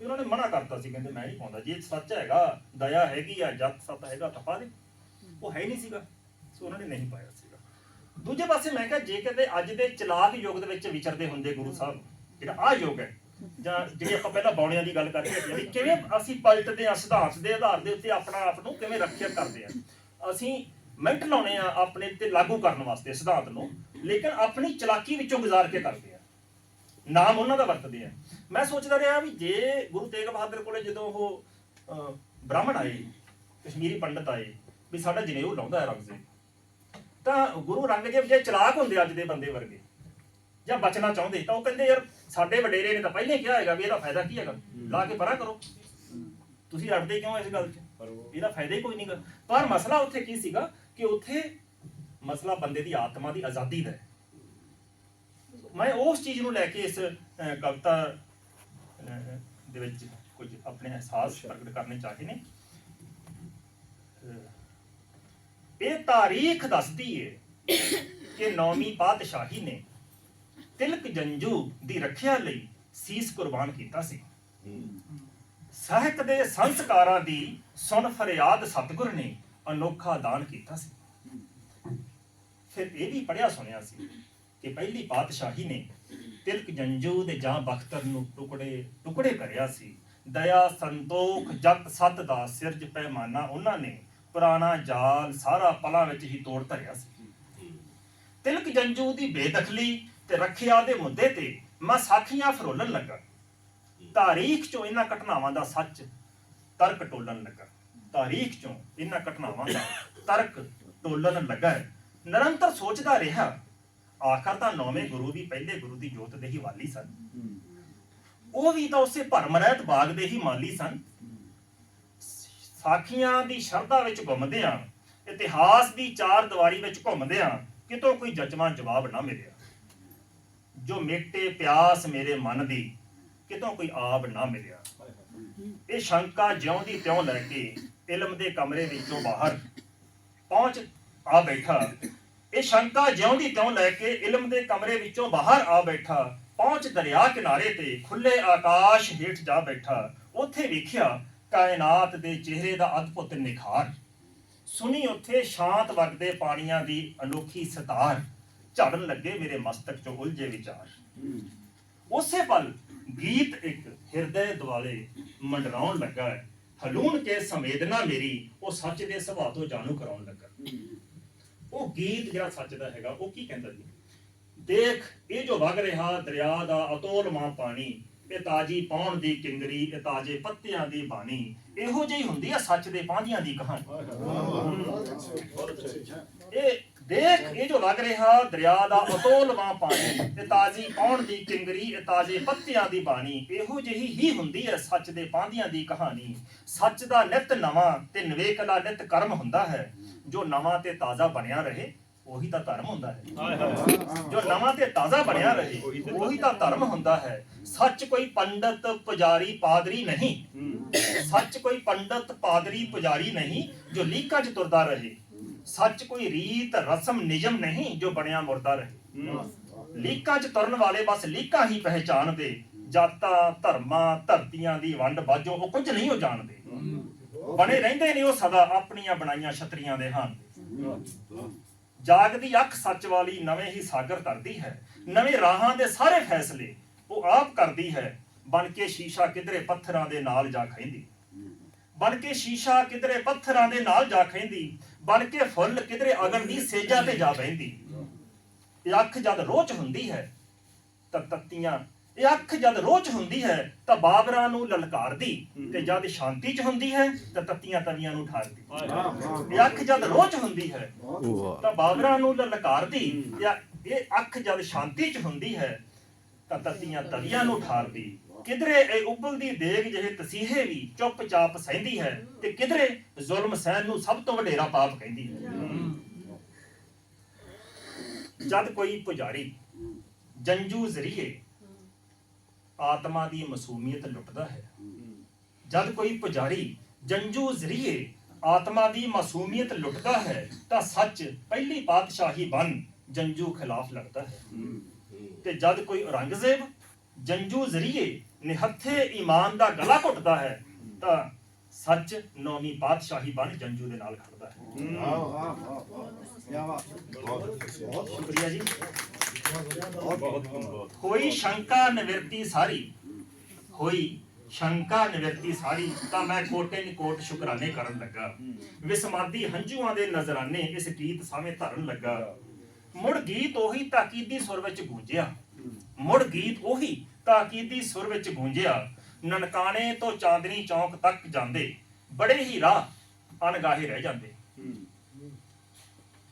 ਇਹ ਉਹਨਾਂ ਨੇ ਮਨਾ ਕਰਤਾ ਸੀ, ਕਹਿੰਦੇ, ਮੈਂ ਨਹੀਂ ਪਾਉਂਦਾ। ਜੇ ਸੱਚ ਹੈਗਾ, ਦਇਆ ਹੈਗੀ ਆ, ਜਤ, ਸਤ ਹੈਗਾ ਤਾਂ ਪਾ ਦੇ। ਉਹ ਹੈ ਨਹੀਂ ਸੀਗਾ। ਸੋ ਉਹਨਾਂ ਨੇ ਨਹੀਂ ਪਾਇਆ ਸੀਗਾ। ਦੂਜੇ ਪਾਸੇ ਮੈਂ ਕਿਹਾ ਜੇ ਕਿਤੇ ਅੱਜ ਦੇ ਚਲਾਕ ਯੁੱਗ ਦੇ ਵਿੱਚ ਵਿਚਰਦੇ ਹੁੰਦੇ ਗੁਰੂ ਸਾਹਿਬ, ਜਿਹੜਾ ਆ ਯੁੱਗ ਹੈ, ਜਾਂ ਜਿਹੜੀ ਆਪਾਂ ਪਹਿਲਾਂ ਬੌਣਿਆਂ ਦੀ ਗੱਲ ਕਰਦੇ ਹਾਂ, ਵੀ ਕਿਵੇਂ ਅਸੀਂ ਪਲਟਦੇ ਆ ਸਿਧਾਂਤ ਦੇ ਆਧਾਰ ਦੇ ਉੱਤੇ ਆਪਣਾ ਆਪ ਨੂੰ ਕਿਵੇਂ ਰੱਖਿਆ ਕਰਦੇ ਆ ਅਸੀਂ ਮਿੰਟ ਲਾਉਣੇ ਆ ਆਪਣੇ ਤੇ ਲਾਗੂ ਕਰਨ ਵਾਸਤੇ ਸਿਧਾਂਤ ਨੂੰ। ਲੇਕਿਨ ਆਪਣੀ ਚਲਾਕੀ ਵਿੱਚੋਂ ਗੁਜ਼ਾਰ ਕੇ ਕਰਦੇ ਆ। ਨਾਮ ਉਹਨਾਂ ਦਾ ਵਰਤਦੇ ਆ। ਮੈਂ ਸੋਚਦਾ ਰਿਹਾ ਵੀ ਜੇ ਗੁਰੂ ਤੇਗ ਬਹਾਦਰ ਕੋਲੇ ਜਦੋਂ ਉਹ ਬ੍ਰਾਹਮਣ ਆਏ ਕਸ਼ਮੀਰੀ ਪੰਡਤ ਆਏ ਵੀ ਸਾਡਾ ਜਨੇਊ ਲਾਉਂਦਾ ਹੈ ਰਮਜ਼ੇ ਤਾਂ ਗੁਰੂ ਰੰਗਦੇਵ ਜੇ ਚਲਾਕ ਹੁੰਦੇ ਅੱਜ ਦੇ ਬੰਦੇ ਵਰਗੇ। ਜਾਂ ਬਚਣਾ ਚਾਹੁੰਦੇ ਤਾਂ ਉਹ ਕਹਿੰਦੇ ਯਾਰ ਸਾਡੇ ਵਡੇਰੇ ਨੇ ਤਾਂ ਪਹਿਲੇ ਕਿਹਾ ਹੈਗਾ ਵੀ ਇਹਦਾ ਫਾਇਦਾ ਕੀ ਹੈਗਾ? ਲਾ ਕੇ ਪਰਾਂ ਕਰੋ। ਤੁਸੀਂ ਅੜਦੇ ਕਿਉਂ ਇਸ ਗੱਲ 'ਚ? ਇਹਦਾ ਫਾਇਦਾ ਹੀ ਕੋਈ ਨਹੀਂਗਾ ਪਰ ਮਸਲਾ ਉੱਥੇ ਕੀ ਸੀਗਾ? ਕਿ ਉੱਥੇ ਮਸਲਾ ਬੰਦੇ ਦੀ ਆਤਮਾ ਦੀ ਆਜ਼ਾਦੀ ਦਾ ਹੈ। ਮੈਂ ਉਸ ਚੀਜ਼ ਨੂੰ ਲੈ ਕੇ ਇਸ ਕਵਿਤਾ ਦੇ ਵਿੱਚ ਕੁਝ ਆਪਣੇ ਅਹਿਸਾਸ ਪ੍ਰਗਟ ਕਰਨੇ ਚਾਹੇ ਨੇ। ਇਹ ਤਾਰੀਖ ਦੱਸਦੀ ਏ ਕਿ ਨੌਵੀਂ ਪਾਤਸ਼ਾਹੀ ਨੇ ਤਿਲਕ ਜੰਜੂ ਦੀ ਰੱਖਿਆ ਲਈ ਸੀਸ ਕੁਰਬਾਨ ਕੀਤਾ ਸੀ। ਸਾਹਿਤ ਦੇ ਸੰਸਕਾਰਾਂ ਦੀ ਸੁਣ ਫਰਿਆਦ ਸਤਿਗੁਰ ਨੇ ਅਨੋਖਾ ਦਾਨ ਕੀਤਾ ਸੀ। ਫਿਰ ਇਹ ਵੀ ਪੜਿਆ ਸੁਣਿਆ ਸੀ ਕਿ ਪਹਿਲੀ ਪਾਤਸ਼ਾਹੀ ਨੇ ਤਿਲਕ ਜੰਜੂ ਦੇ ਜਾਂ ਬਖਤਰ ਨੂੰ ਟੁਕੜੇ ਟੁਕੜੇ ਕਰਿਆ ਸੀ। ਦਇਆ, ਸੰਤੋਖ ਜਤ ਸਤ ਦਾ ਸਿਰਜ, ਪੈਮਾਨਾ ਉਹਨਾਂ ਨੇ ਪੁਰਾਣਾ ਜਾਲ ਸਾਰਾ ਪਲਾਂ ਵਿੱਚ ਹੀ ਤੋੜ ਧਰਿਆ ਸੀ। ਤਿਲਕ ਜੰਜੂ ਦੀ ਬੇਦਖਲੀ ਤੇ ਰੱਖਿਆ ਦੇ ਮੁੱਦੇ ਤੇ ਮੈਂ ਸਾਖੀਆਂ ਫਰੋਲਣ ਲੱਗਾ। ਤਾਰੀਖ ਚੋਂ ਇਹਨਾਂ ਘਟਨਾਵਾਂ ਦਾ ਸੱਚ ਤਰਕ ਟੋਲਣ ਲੱਗਾ। ਤਾਰੀਖ ਚੋਂ ਇਹਨਾਂ ਘਟਨਾਵਾਂ ਦਾ ਤਰਕ ਟੋਲਣ ਲੱਗਾ ਹੈ। ਨਿਰੰਤਰ ਸੋਚਦਾ ਰਿਹਾ, ਆਖਰ ਤਾਂ ਨੌਵੇਂ ਗੁਰੂ ਵੀ ਪਹਿਲੇ ਗੁਰੂ ਦੀ ਜੋਤ ਦੇ ਹੀ ਵਾਲੀ ਸਨ। ਉਹ ਵੀ ਤਾਂ ਉਸੇ ਭਰਮ ਰਹਿਤ ਬਾਗ ਦੇ ਹੀ ਮਾਲੀ ਸਨ। ਸਾਖੀਆਂ ਦੀ ਸ਼ਰਧਾ ਵਿੱਚ ਘੁੰਮਦਿਆਂ ਇਤਿਹਾਸ ਦੀ ਚਾਰ ਦੀਵਾਰੀ ਵਿੱਚ ਘੁੰਮਦਿਆਂ ਕਿਤੋਂ ਕੋਈ ਜੱਜਵਾਂ ਜਵਾਬ ਨਾ ਮਿਲਿਆ। ਜੋ ਮਿਟੇ ਪਿਆਸ ਮੇਰੇ ਮਨ ਦੀ, ਕਿਤੋਂ ਕੋਈ ਆਬ ਨਾ ਮਿਲਿਆ। ਇਹ ਸ਼ੰਕਾ ਜਿਉਂ ਦੀ ਤਿਉਂ ਲੈ ਕੇ ਇਲਮ ਦੇ ਕਮਰੇ ਵਿੱਚੋਂ ਬਾਹਰ ਪਹੁੰਚ ਆ ਬੈਠਾ। ਇਹ ਸ਼ੰਕਾ ਜਿਉਂ ਦੀ ਤਿਉਂ ਲੈ ਕੇ ਇਲਮ ਦੇ ਕਮਰੇ ਵਿੱਚੋਂ ਬਾਹਰ ਆ ਬੈਠਾ। ਪਹੁੰਚ ਦਰਿਆ ਕਿਨਾਰੇ ਤੇ ਖੁੱਲੇ ਆਕਾਸ਼ ਹੇਠ ਜਾ ਬੈਠਾ। ਉੱਥੇ ਵੇਖਿਆ ਕਾਇਨਾਤ ਦੇ ਚਿਹਰੇ ਦਾ ਅਦਭੁਤ ਨਿਖਾਰ। ਸੁਣੀ ਉੱਥੇ ਸ਼ਾਂਤ ਵਗਦੇ ਪਾਣੀਆਂ ਦੀ ਅਨੋਖੀ ਸਤਾਰ। ਝੜਨ ਲੱਗੇ ਮੇਰੇ ਮਸਤਕ ਚੋਂ ਉਲਝੇ ਵਿਚਾਰ। ਉਸੇ ਪਲ ਗੀਤ ਇੱਕ ਹਿਰਦੇ ਦੁਆਲੇ ਮੰਡਰਾਉਣ ਲੱਗਾ ਹੈ। ਹਲੂਣ ਕੇ ਸੰਵੇਦਨਾ ਮੇਰੀ ਉਹ ਸੱਚ ਦੇ ਸੁਭਾਅ ਤੋਂ ਜਾਣੂ ਕਰਾਉਣ ਲੱਗਾ ਉਹ ਗੀਤ ਜਿਹੜਾ ਸੱਚ ਦਾ ਹੈਗਾ ਉਹ ਕੀ ਕਹਿੰਦਾ ਜੀ ਦੇਖ ਇਹ ਜੋ ਵਗ ਰਿਹਾ ਦਰਿਆ ਦਾ ਅਤੋਲ ਮਾਂ ਪਾਣੀ ਇਹ ਤਾਜੀ ਪੌਣ ਦੀ ਕਿੰਗਰੀ ਇਹ ਤਾਜੇ ਪੱਤਿਆਂ ਦੀ ਬਾਣੀ ਇਹੋ ਜਿਹੀ ਹੁੰਦੀ ਆ ਸੱਚ ਦੇ ਪਾਂਧੀਆਂ ਦੀ ਕਹਾਣੀ ਇਹ ਦੇਖ ਇਹ ਜੋ ਲੱਗ ਰਿਹਾ ਦਰਿਆ ਦਾ ਅਤੋਲ ਮਾਂ ਪਾਣੀ ਤੇ ਤਾਜ਼ੀ ਪੌਣ ਦੀ ਕਿੰਗਰੀ ਇਹ ਤਾਜ਼ੇ ਪੱਤਿਆਂ ਦੀ ਬਾਣੀ ਇਹੋ ਜਿਹੀ ਹੀ ਹੁੰਦੀ ਹੈ ਸੱਚ ਦੇ ਪਾਂਧੀਆਂ ਦੀ ਕਹਾਣੀ। ਸੱਚ ਦਾ ਨਿਤ ਨਵਾਂ ਤੇ ਨਵੇਕਲਾ ਨਿਤ ਕਰਮ ਹੁੰਦਾ ਹੈ। ਜੋ ਨਵਾਂ ਤੇ ਤਾਜ਼ਾ ਬਣਿਆ ਰਹੇ ਉਹੀ ਤਾਂ ਧਰਮ ਹੁੰਦਾ ਹੈ। ਜੋ ਨਵਾਂ ਤੇ ਤਾਜ਼ਾ ਬਣਿਆ ਰਹੇ ਉਹੀ ਤਾਂ ਧਰਮ ਹੁੰਦਾ ਹੈ। ਸੱਚ ਕੋਈ ਪੰਡਤ ਪੁਜਾਰੀ ਪਾਦਰੀ ਨਹੀਂ। ਸੱਚ ਕੋਈ ਪੰਡਤ ਪਾਦਰੀ ਪੁਜਾਰੀ ਨਹੀਂ ਜੋ ਲੀਕਾਂ 'ਚ ਤੁਰਦਾ ਰਹੇ। ਸੱਚ ਕੋਈ ਰੀਤ ਰਸਮ ਨਿਯਮ ਨਹੀਂ ਜੋ ਬਣਿਆ ਮੁਰਦਾ ਰਹੇ। ਲੀਕਾਂ 'ਚ ਤੁਰਨ ਵਾਲੇ ਬਸ ਲੀਕਾਂ ਹੀ ਪਹਿਚਾਣਦੇ। ਜਾਤਾਂ ਧਰਮਾਂ ਧਰਤੀਆਂ ਦੀ ਵੰਡ ਬਾਝੋਂ ਉਹ ਕੁਝ ਨਹੀਂ ਉਹ ਜਾਣਦੇ। ਬਣੇ ਰਹਿੰਦੇ ਨੇ ਉਹ ਸਦਾ ਆਪਣੀਆਂ ਬਣਾਈਆਂ ਛਤਰੀਆਂ ਦੇ ਹਨ। ਜਾਗਦੀ ਅੱਖ ਸੱਚ ਵਾਲੀ ਨਵੇਂ ਹੀ ਸਾਗਰ ਧਰਦੀ ਹੈ। ਨਵੇਂ ਰਾਹਾਂ ਦੇ ਸਾਰੇ ਫੈਸਲੇ ਉਹ ਆਪ ਕਰਦੀ ਹੈ। ਬਣ ਕੇ ਸ਼ੀਸ਼ਾ ਕਿਧਰੇ ਪੱਥਰਾਂ ਦੇ ਨਾਲ ਜਾ ਖੈਂਦੀ ਬਣ ਕੇ ਸ਼ੀਸ਼ਾ ਕਿਧਰੇ ਪੱਥਰਾਂ ਦੇ ਨਾਲ ਜਾ ਖੈਂਦੀ ਬਣ ਕੇ ਫੁੱਲ ਕਿਧਰੇ ਅਗਨ ਦੀ ਸੇਜਾ ਤੇ ਜਾ ਬਹਿੰਦੀ। ਅੱਖ ਜਦ ਰੋਚ ਹੁੰਦੀ ਹੈ, ਤਾਂ ਤੱਤੀਆਂ, ਇਹ ਅੱਖ ਜਦ ਰੋਚ ਹੁੰਦੀ ਹੈ, ਤਾਂ ਬਾਬਰਾਂ ਨੂੰ ਲਲਕਾਰਦੀ ਤੇ ਜਦ ਸ਼ਾਂਤੀ ਚ ਹੁੰਦੀ ਹੈ, ਤਾਂ ਤੱਤੀਆਂ ਤਵੀਆਂ ਨੂੰ ਠਾਰਦੀ। ਇਹ ਅੱਖ ਜਦ ਰੋਚ ਹੁੰਦੀ ਹੈ, ਤਾਂ ਬਾਬਰਾਂ ਨੂੰ ਲਲਕਾਰਦੀ ਇਹ ਅੱਖ ਜਦ ਸ਼ਾਂਤੀ ਚ ਹੁੰਦੀ ਹੈ, ਤਾਂ ਤੱਤੀਆਂ ਤਵੀਆਂ ਨੂੰ ਠਾਰਦੀ। ਕਿਧਰੇ ਇਹ ਉਬਲਦੀ ਦੇਗ ਜਿਹੇ ਤਸੀਹੇ ਵੀ ਚੁੱਪਚਾਪ ਸਹਿੰਦੀ ਹੈ ਤੇ ਕਿਧਰੇ ਜ਼ੁਲਮ ਸਹਿਣ ਨੂੰ ਸਭ ਤੋਂ ਵਡੇਰਾ ਪਾਪ ਕਹਿੰਦੀ ਹੈ। ਜਦ ਕੋਈ ਪੁਜਾਰੀ ਜੰਜੂ ਜ਼ਰੀਏ ਆਤਮਾ ਦੀ ਮਾਸੂਮੀਅਤ ਲੁੱਟਦਾ ਹੈ, ਜਦ ਕੋਈ ਪੁਜਾਰੀ ਜੰਜੂ ਜ਼ਰੀਏ ਆਤਮਾ ਦੀ ਮਾਸੂਮੀਅਤ ਲੁੱਟਦਾ ਹੈ, ਤਾਂ ਸੱਚ ਪਹਿਲੀ ਪਾਤਸ਼ਾਹੀ ਬਨ ਜੰਜੂ ਖਿਲਾਫ ਲੜਦਾ ਹੈ। ਤੇ ਜਦ ਕੋਈ ਔਰੰਗਜ਼ੇਬ ਜੰਜੂ ਜ਼ਰੀਏ ਨਿਹੱਥੇ ਈਮਾਨ ਦਾ ਗਲਾ ਘੁੱਟਦਾ ਹੈ ਤਾਂ ਸੱਚ ਨੌਵੀਂ ਪਾਤਸ਼ਾਹੀ ਬਨ ਜੰਜੂ ਦੇ ਨਾਲ ਖੜਦਾ ਹੈ। ਸ਼ੁਕਰੀਆ ਜੀ। ਬਹੁਤ ਬਹੁਤ ਹੋਈ ਸ਼ੰਕਾ ਨਿਵਰਤੀ ਸਾਰੀ ਹੋਈ ਸ਼ੰਕਾ ਨਿਵਰਤੀ ਸਾਰੀ ਤਾਂ ਮੈਂ ਕੋਟੇ ਨੀ ਕੋਟ ਸ਼ੁਕਰਾਨੇ ਕਰਨ ਲੱਗਾ। ਵਿਸਮਾਦੀ ਹੰਝੂਆਂ ਦੇ ਨਜ਼ਰਾਨੇ ਇਸ ਗੀਤ ਸਾਹਮਣੇ ਧਰਨ ਲੱਗਾ। ਮੁੜ ਗੀਤ ਉਹੀ ਤਾਕੀਦੀ ਸੁਰ ਵਿੱਚ ਗੂੰਜਿਆ। ਮੁੜ ਗੀਤ ਉਹੀ ਤਾਕੀਦੀ ਸੁਰ ਵਿੱਚ ਗੂੰਜਿਆ, ਨਨਕਾਣੇ ਤੋਂ ਚਾਂਦਨੀ ਚੌਂਕ ਤੱਕ ਜਾਂਦੇ, ਬੜੇ ਹੀ ਰਾਹ ਅਣਗਾਹੇ ਰਹਿ ਜਾਂਦੇ।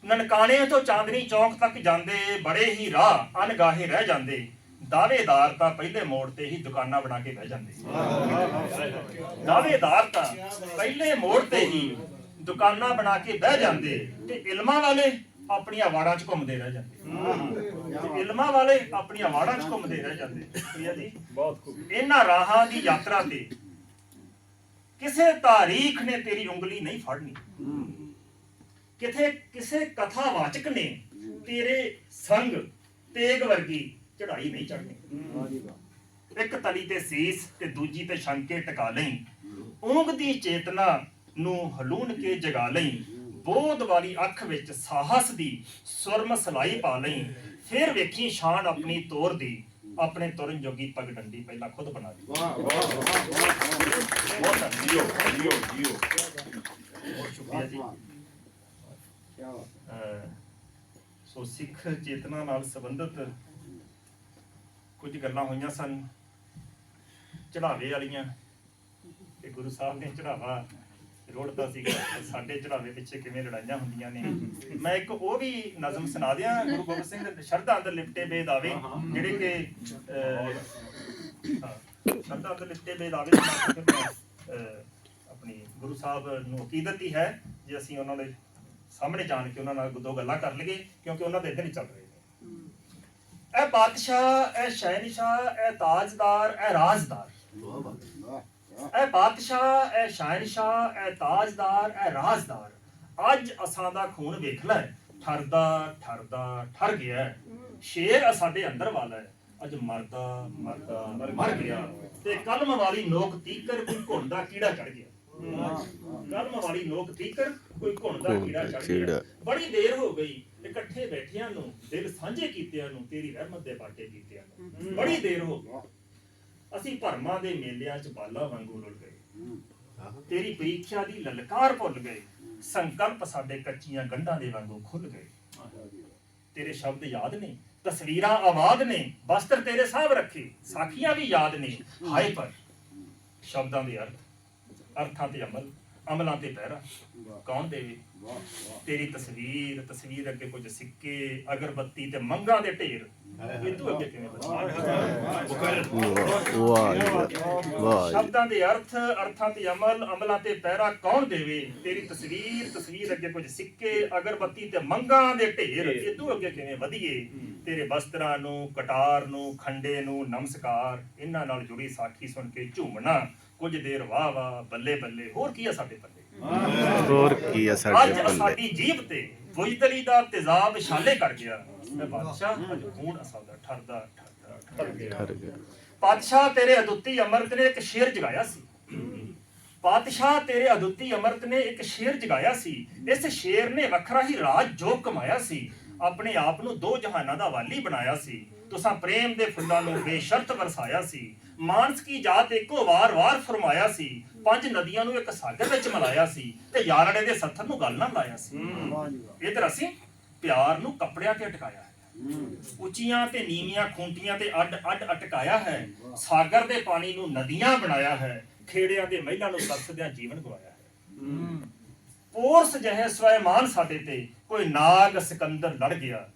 ਨਨਕਾਣੇ ਤੋਂ ਚਾਂਦਨੀ ਚੌਂਕ ਤੱਕ ਜਾਂਦੇ, ਬੜੇ ਹੀ ਰਾਹ ਅਣਗਾਹੇ ਰਹਿ ਜਾਂਦੇ, ਦਾਅਵੇਦਾਰ ਤਾਂ ਪਹਿਲੇ ਮੋੜ ਤੇ ਹੀ ਦੁਕਾਨਾਂ ਬਣਾ ਕੇ ਬਹਿ ਜਾਂਦੇ। ਦਾਅਵੇਦਾਰ ਤਾਂ ਪਹਿਲੇ ਮੋੜ ਤੇ ਹੀ ਦੁਕਾਨਾਂ ਬਣਾ ਕੇ ਬਹਿ ਜਾਂਦੇ ਤੇ ਇਲਮਾਂ ਵਾਲੇ ਆਪਣੀਆਂ ਵਾੜਾਂ 'ਚ ਘੁੰਮਦੇ ਰਹਿ ਜਾਂਦੇ। ਇਲਮਾਂ ਵਾਲੇ ਆਪਣੀਆਂ ਵਾੜਾਂ 'ਚ ਘੁੰਮਦੇ ਰਹਿ ਜਾਂਦੇ ਪ੍ਰਿਆ ਜੀ। ਬਹੁਤ ਖੂਬ। ਇਹਨਾਂ ਰਾਹਾਂ ਦੀ ਯਾਤਰਾ ਤੇ ਕਿਸੇ ਤਾਰੀਖ ਨੇ ਤੇਰੀ ਉਂਗਲੀ ਨਹੀਂ ਫੜਨੀ। ਕਿਥੇ ਕਿਸੇ ਕਥਾਵਾਚਕ ਨੇ ਤੇਰੇ ਸੰਗ ਤੇਗ ਵਰਗੀ ਚੜਾਈ ਨਹੀਂ ਚੜਨੀ ਇੱਕ ਤਲੀ ਤੇ ਸੀਸ ਤੇ ਦੂਜੀ ਤੇ ਸ਼ੰਕੇ ਟਿਕਾ ਲਈ। ਉਂਗ ਦੀ ਚੇਤਨਾ ਨੂੰ ਹਲੂਣ ਕੇ ਜਗਾ ਲਈ। ਬੋਧ ਵਾਲੀ ਅੱਖ ਵਿੱਚ ਸਾਹਸ ਦੀ ਸੁਰਮ ਸਲਾਈ ਪਾ ਲਈ। ਫਿਰ ਵੇਖੀ ਸ਼ਾਨ ਆਪਣੀ ਤੋਰ ਦੀ ਆਪਣੇ ਤੁਰਨ ਜੋਗੀ ਪਗ ਡੰਡੀ ਪਹਿਲਾਂ ਖੁਦ ਬਣਾ ਲਈ। ਬਹੁਤ ਧੰਨਵਾਦ। ਜੀਓ ਜੀਓ ਜੀਓ। ਬਹੁਤ ਸ਼ੁਕਰੀਆ ਜੀ। ਸੋ ਸਿੱਖ ਚੇਤਨਾ ਨਾਲ ਸੰਬੰਧਿਤ ਕੁਝ ਗੱਲਾਂ ਹੋਈਆਂ ਸਨ। ਚੜਾਵੇ ਵਾਲੀਆਂ ਤੇ ਗੁਰੂ ਸਾਹਿਬ ਨੇ ਚੜਾਵਾ ਰੋੜਦਾ ਸੀਗਾ ਸਾਡੇ ਚੜਾਵੇ ਪਿੱਛੇ ਕਿਵੇਂ ਲੜਾਈਆਂ ਹੁੰਦੀਆਂ ਨੇ। ਮੈਂ ਇੱਕ ਉਹ ਵੀ ਨਜ਼ਮ ਸੁਣਾ ਦਿਆਂ ਗੁਰੂ ਗੋਬਿੰਦ ਸਿੰਘ ਦੇ ਸ਼ਰਧਾ ਅੰਦਰ ਲਿਪਟੇ ਬੇਦਾਵੇ ਜਿਹੜੇ ਕਿ ਸ਼ਰਧਾ ਅੰਦਰ ਲਿਪਟੇ ਬੇਦਾਵੇ ਦੇ ਆਪਣੀ ਗੁਰੂ ਸਾਹਿਬ ਨੂੰ ਅਕੀਦਤ ਹੀ ਹੈ ਜੇ ਅਸੀਂ ਉਹਨਾਂ ਦੇ ਸਾਹਮਣੇ ਜਾਣ ਕੇ ਉਹਨਾਂ ਨਾਲ ਦੋ ਗੱਲਾਂ ਕਰ ਲਈਏ ਕਿਉਂਕਿ ਉਹਨਾਂ ਦੇ ਦਿਨ ਹੀ ਚੱਲ ਰਹੇ। ਨੇ ਇਹ ਬਾਦਸ਼ਾਹ ਇਹ ਸ਼ਹਿਨशाह ਇਹ ਤਾਜਦਾਰ ਇਹ ਰਾਜਦਾਰ। ਇਹ ਬਾਦਸ਼ਾਹ ਇਹ ਸ਼ਹਿਨशाह ਇਹ ਤਾਜਦਾਰ ਇਹ ਰਾਜਦਾਰ। ਅੱਜ ਅਸਾਂ ਦਾ ਖੂਨ ਵੇਖ ਲੈ ਠਰਦਾ ਠਰਦਾ ਠਰ ਗਿਆ। ਸ਼ੇਰ ਸਾਡੇ ਅੰਦਰ ਵਾਲਾ ਹੈ। ਅੱਜ ਮਰਦਾ ਮਰਦਾ ਮਰ ਗਿਆ। ਤੇ ਕਲਮ ਵਾਲੀ ਨੋਕ ਤੀਕਰ ਕੋਈ ਘੁਣ ਦਾ ਕੀੜਾ ਚੜ ਗਿਆ। ਕਲਮ ਵਾਲੀ ਨੋਕ ਤੀਕਰ ਕੋਈ ਘੁਣ ਦਾ ਕੀੜਾ ਚੜ ਗਿਆ। ਬੜੀ ਦੇਰ ਹੋ ਗਈ। ਇਕੱਠੇ ਬੈਠਿਆਂ ਨੂੰ ਦਿਲ ਸਾਂਝੇ ਕੀਤਿਆਂ ਨੂੰ ਤੇਰੀ ਰਹਿਮਤ ਦੇ ਬਾਟੇ ਕੀਤਿਆਂ ਨੂੰ। ਬੜੀ ਦੇਰ ਹੋ ਗਈ। ਅਸੀਂ ਭਰਮਾਂ ਦੇ ਮੇਲਿਆਂ 'ਚ ਬਾਲਾ ਵਾਂਗੂ ਰੁਲ ਗਏ। ਤੇਰੀ ਪ੍ਰੀਖਿਆ ਦੀ ਲਲਕਾਰ ਭੁੱਲ ਗਏ। ਸੰਕਲਪ ਸਾਡੇ ਕੱਚੀਆਂ ਗੰਢਾਂ ਦੇ ਵਾਂਗੂ ਖੁੱਲ ਗਏ। ਤੇਰੇ ਸ਼ਬਦ ਯਾਦ ਨੇ ਤਸਵੀਰਾਂ ਆਵਾਜ਼ ਨੇ ਵਸਤਰ ਤੇਰੇ ਸਾਹਬ ਰੱਖੇ ਸਾਖੀਆਂ ਵੀ ਯਾਦ ਨੇ। ਹਾਏ ਪਰ ਸ਼ਬਦਾਂ ਦੇ ਅਰਥ ਅਰਥਾਂ ਤੇ ਅਮਲ। ਅਮਲਾਂ ਤੇ ਪਹਿਰਾ ਕੌਣ ਦੇਵੇ? ਤੇਰੀ ਤਸਵੀਰ ਤਸਵੀਰ ਅੱਗੇ ਕੁਝ ਸਿੱਕੇ ਅਗਰਬੱਤੀ ਤੇ ਮੰਗਾਂ ਦੇ ਢੇਰ। ਇਹ ਤੋਂ ਅੱਗੇ ਕਿਵੇਂ ਵਾਹ ਸ਼ਬਦਾਂ ਦੇ ਅਰਥ ਅਰਥਾਂ ਤੇ ਅਮਲ ਅਮਲਾਂ ਤੇ ਪਹਿਰਾ ਕੌਣ ਦੇਵੇ? ਤੇਰੀ ਤਸਵੀਰ ਤਸਵੀਰ ਅੱਗੇ ਕੁਝ ਸਿੱਕੇ ਅਗਰਬੱਤੀ ਤੇ ਮੰਗਾਂ ਦੇ ਢੇਰ। ਇਹ ਤੋਂ ਅੱਗੇ ਕਿਵੇਂ ਵਧੀਏ? ਤੇਰੇ ਵਸਤਰਾਂ ਨੂੰ ਕਟਾਰ ਨੂੰ ਖੰਡੇ ਨੂੰ ਨਮਸਕਾਰ। ਇਹਨਾਂ ਨਾਲ ਜੁੜੀ ਸਾਖੀ ਸੁਣ ਕੇ ਝੂਮਣਾ। ਕੁਝ ਦੇਰ ਵਾਹ ਵਾਹ ਬੱਲੇ ਬੱਲੇ ਹੋਰ ਕੀ ਆ ਸਾਡੇ ਪੱਲੇ ਹੋਰ ਕੀ ਆ ਅੱਜ ਸਾਡੇ ਪੱਲੇ ਸਾਡੀ ਜੀਬ ਤੇ ਬੁਜਦਲੀ ਦਾ ਤੇਜ਼ਾਬ ਛਾਲੇ ਕਰ ਗਿਆ। ਮੈਂ ਬਾਦਸ਼ਾਹ ਅੱਜ ਖੂਨ ਅਸਾਦਾ ਠਰਦਾ ਠਰਦਾ ਠਰ ਗਿਆ। ਠਰ ਗਿਆ। ਪਾਤਸ਼ਾਹ ਤੇਰੇ ਅਦੁੱਤੀ ਅੰਮ੍ਰਿਤ ਨੇ ਇੱਕ ਸ਼ੇਰ ਜਗਾਇਆ ਸੀ। ਪਾਤਸ਼ਾਹ ਤੇਰੇ ਅਦੁੱਤੀ ਅੰਮ੍ਰਿਤ ਨੇ ਇੱਕ ਸ਼ੇਰ ਜਗਾਇਆ ਸੀ। ਇਸ ਸ਼ੇਰ ਨੇ ਵੱਖਰਾ ਹੀ ਰਾਜ ਜੋ ਕਮਾਇਆ ਸੀ ਆਪਣੇ ਆਪ ਨੂੰ ਦੋ ਜਹਾਨਾਂ ਦਾ ਵਾਲੀ ਬਣਾਇਆ ਸੀ। ਤੁਸਾਂ ਪ੍ਰੇਮ ਦੇ ਫੁੱਲਾਂ ਨੂੰ ਬੇਸ਼ਰਤ ਵਰਸਾਇਆ ਸੀ। ਮਾਨਸ ਕੀ ਜਾਤ ਇੱਕੋ ਵਾਰ-ਵਾਰ ਫਰਮਾਇਆ ਸੀ ਪੰਜ ਨਦੀਆਂ ਨੂੰ ਇੱਕ ਸਾਗਰ ਵਿੱਚ ਮਿਲਾਇਆ ਸੀ ਤੇ ਯਾਰੜੇ ਦੇ ਸੱਥਰ ਨੂੰ ਗੱਲ ਨਾਲ ਲਾਇਆ ਸੀ। ਇਧਰ ਅਸੀਂ ਪਿਆਰ ਨੂੰ ਕੱਪੜਿਆਂ ਤੇ ਅਟਕਾਇਆ ਹੈ। ਉੱਚੀਆਂ ਤੇ ਨੀਵੀਆਂ ਖੂੰਟੀਆਂ ਤੇ ਅੱਡ ਅੱਡ ਅਟਕਾਇਆ ਹੈ। ਸਾਗਰ ਦੇ ਪਾਣੀ ਨੂੰ ਨਦੀਆਂ ਬਣਾਇਆ ਹੈ। ਖੇੜਿਆਂ ਦੇ ਮਹਿਲਾਂ ਨੂੰ ਤਰਸਦਿਆਂ ਜੀਵਨ ਗਵਾਇਆ ਹੈ। ਪੋਰਸ ਜਿਹੇ ਸਵੈਮਾਨ ਸਾਡੇ ਤੇ ਕੋਈ ਨਾਗ ਸਿਕੰਦਰ ਲੜ ਗਿਆ।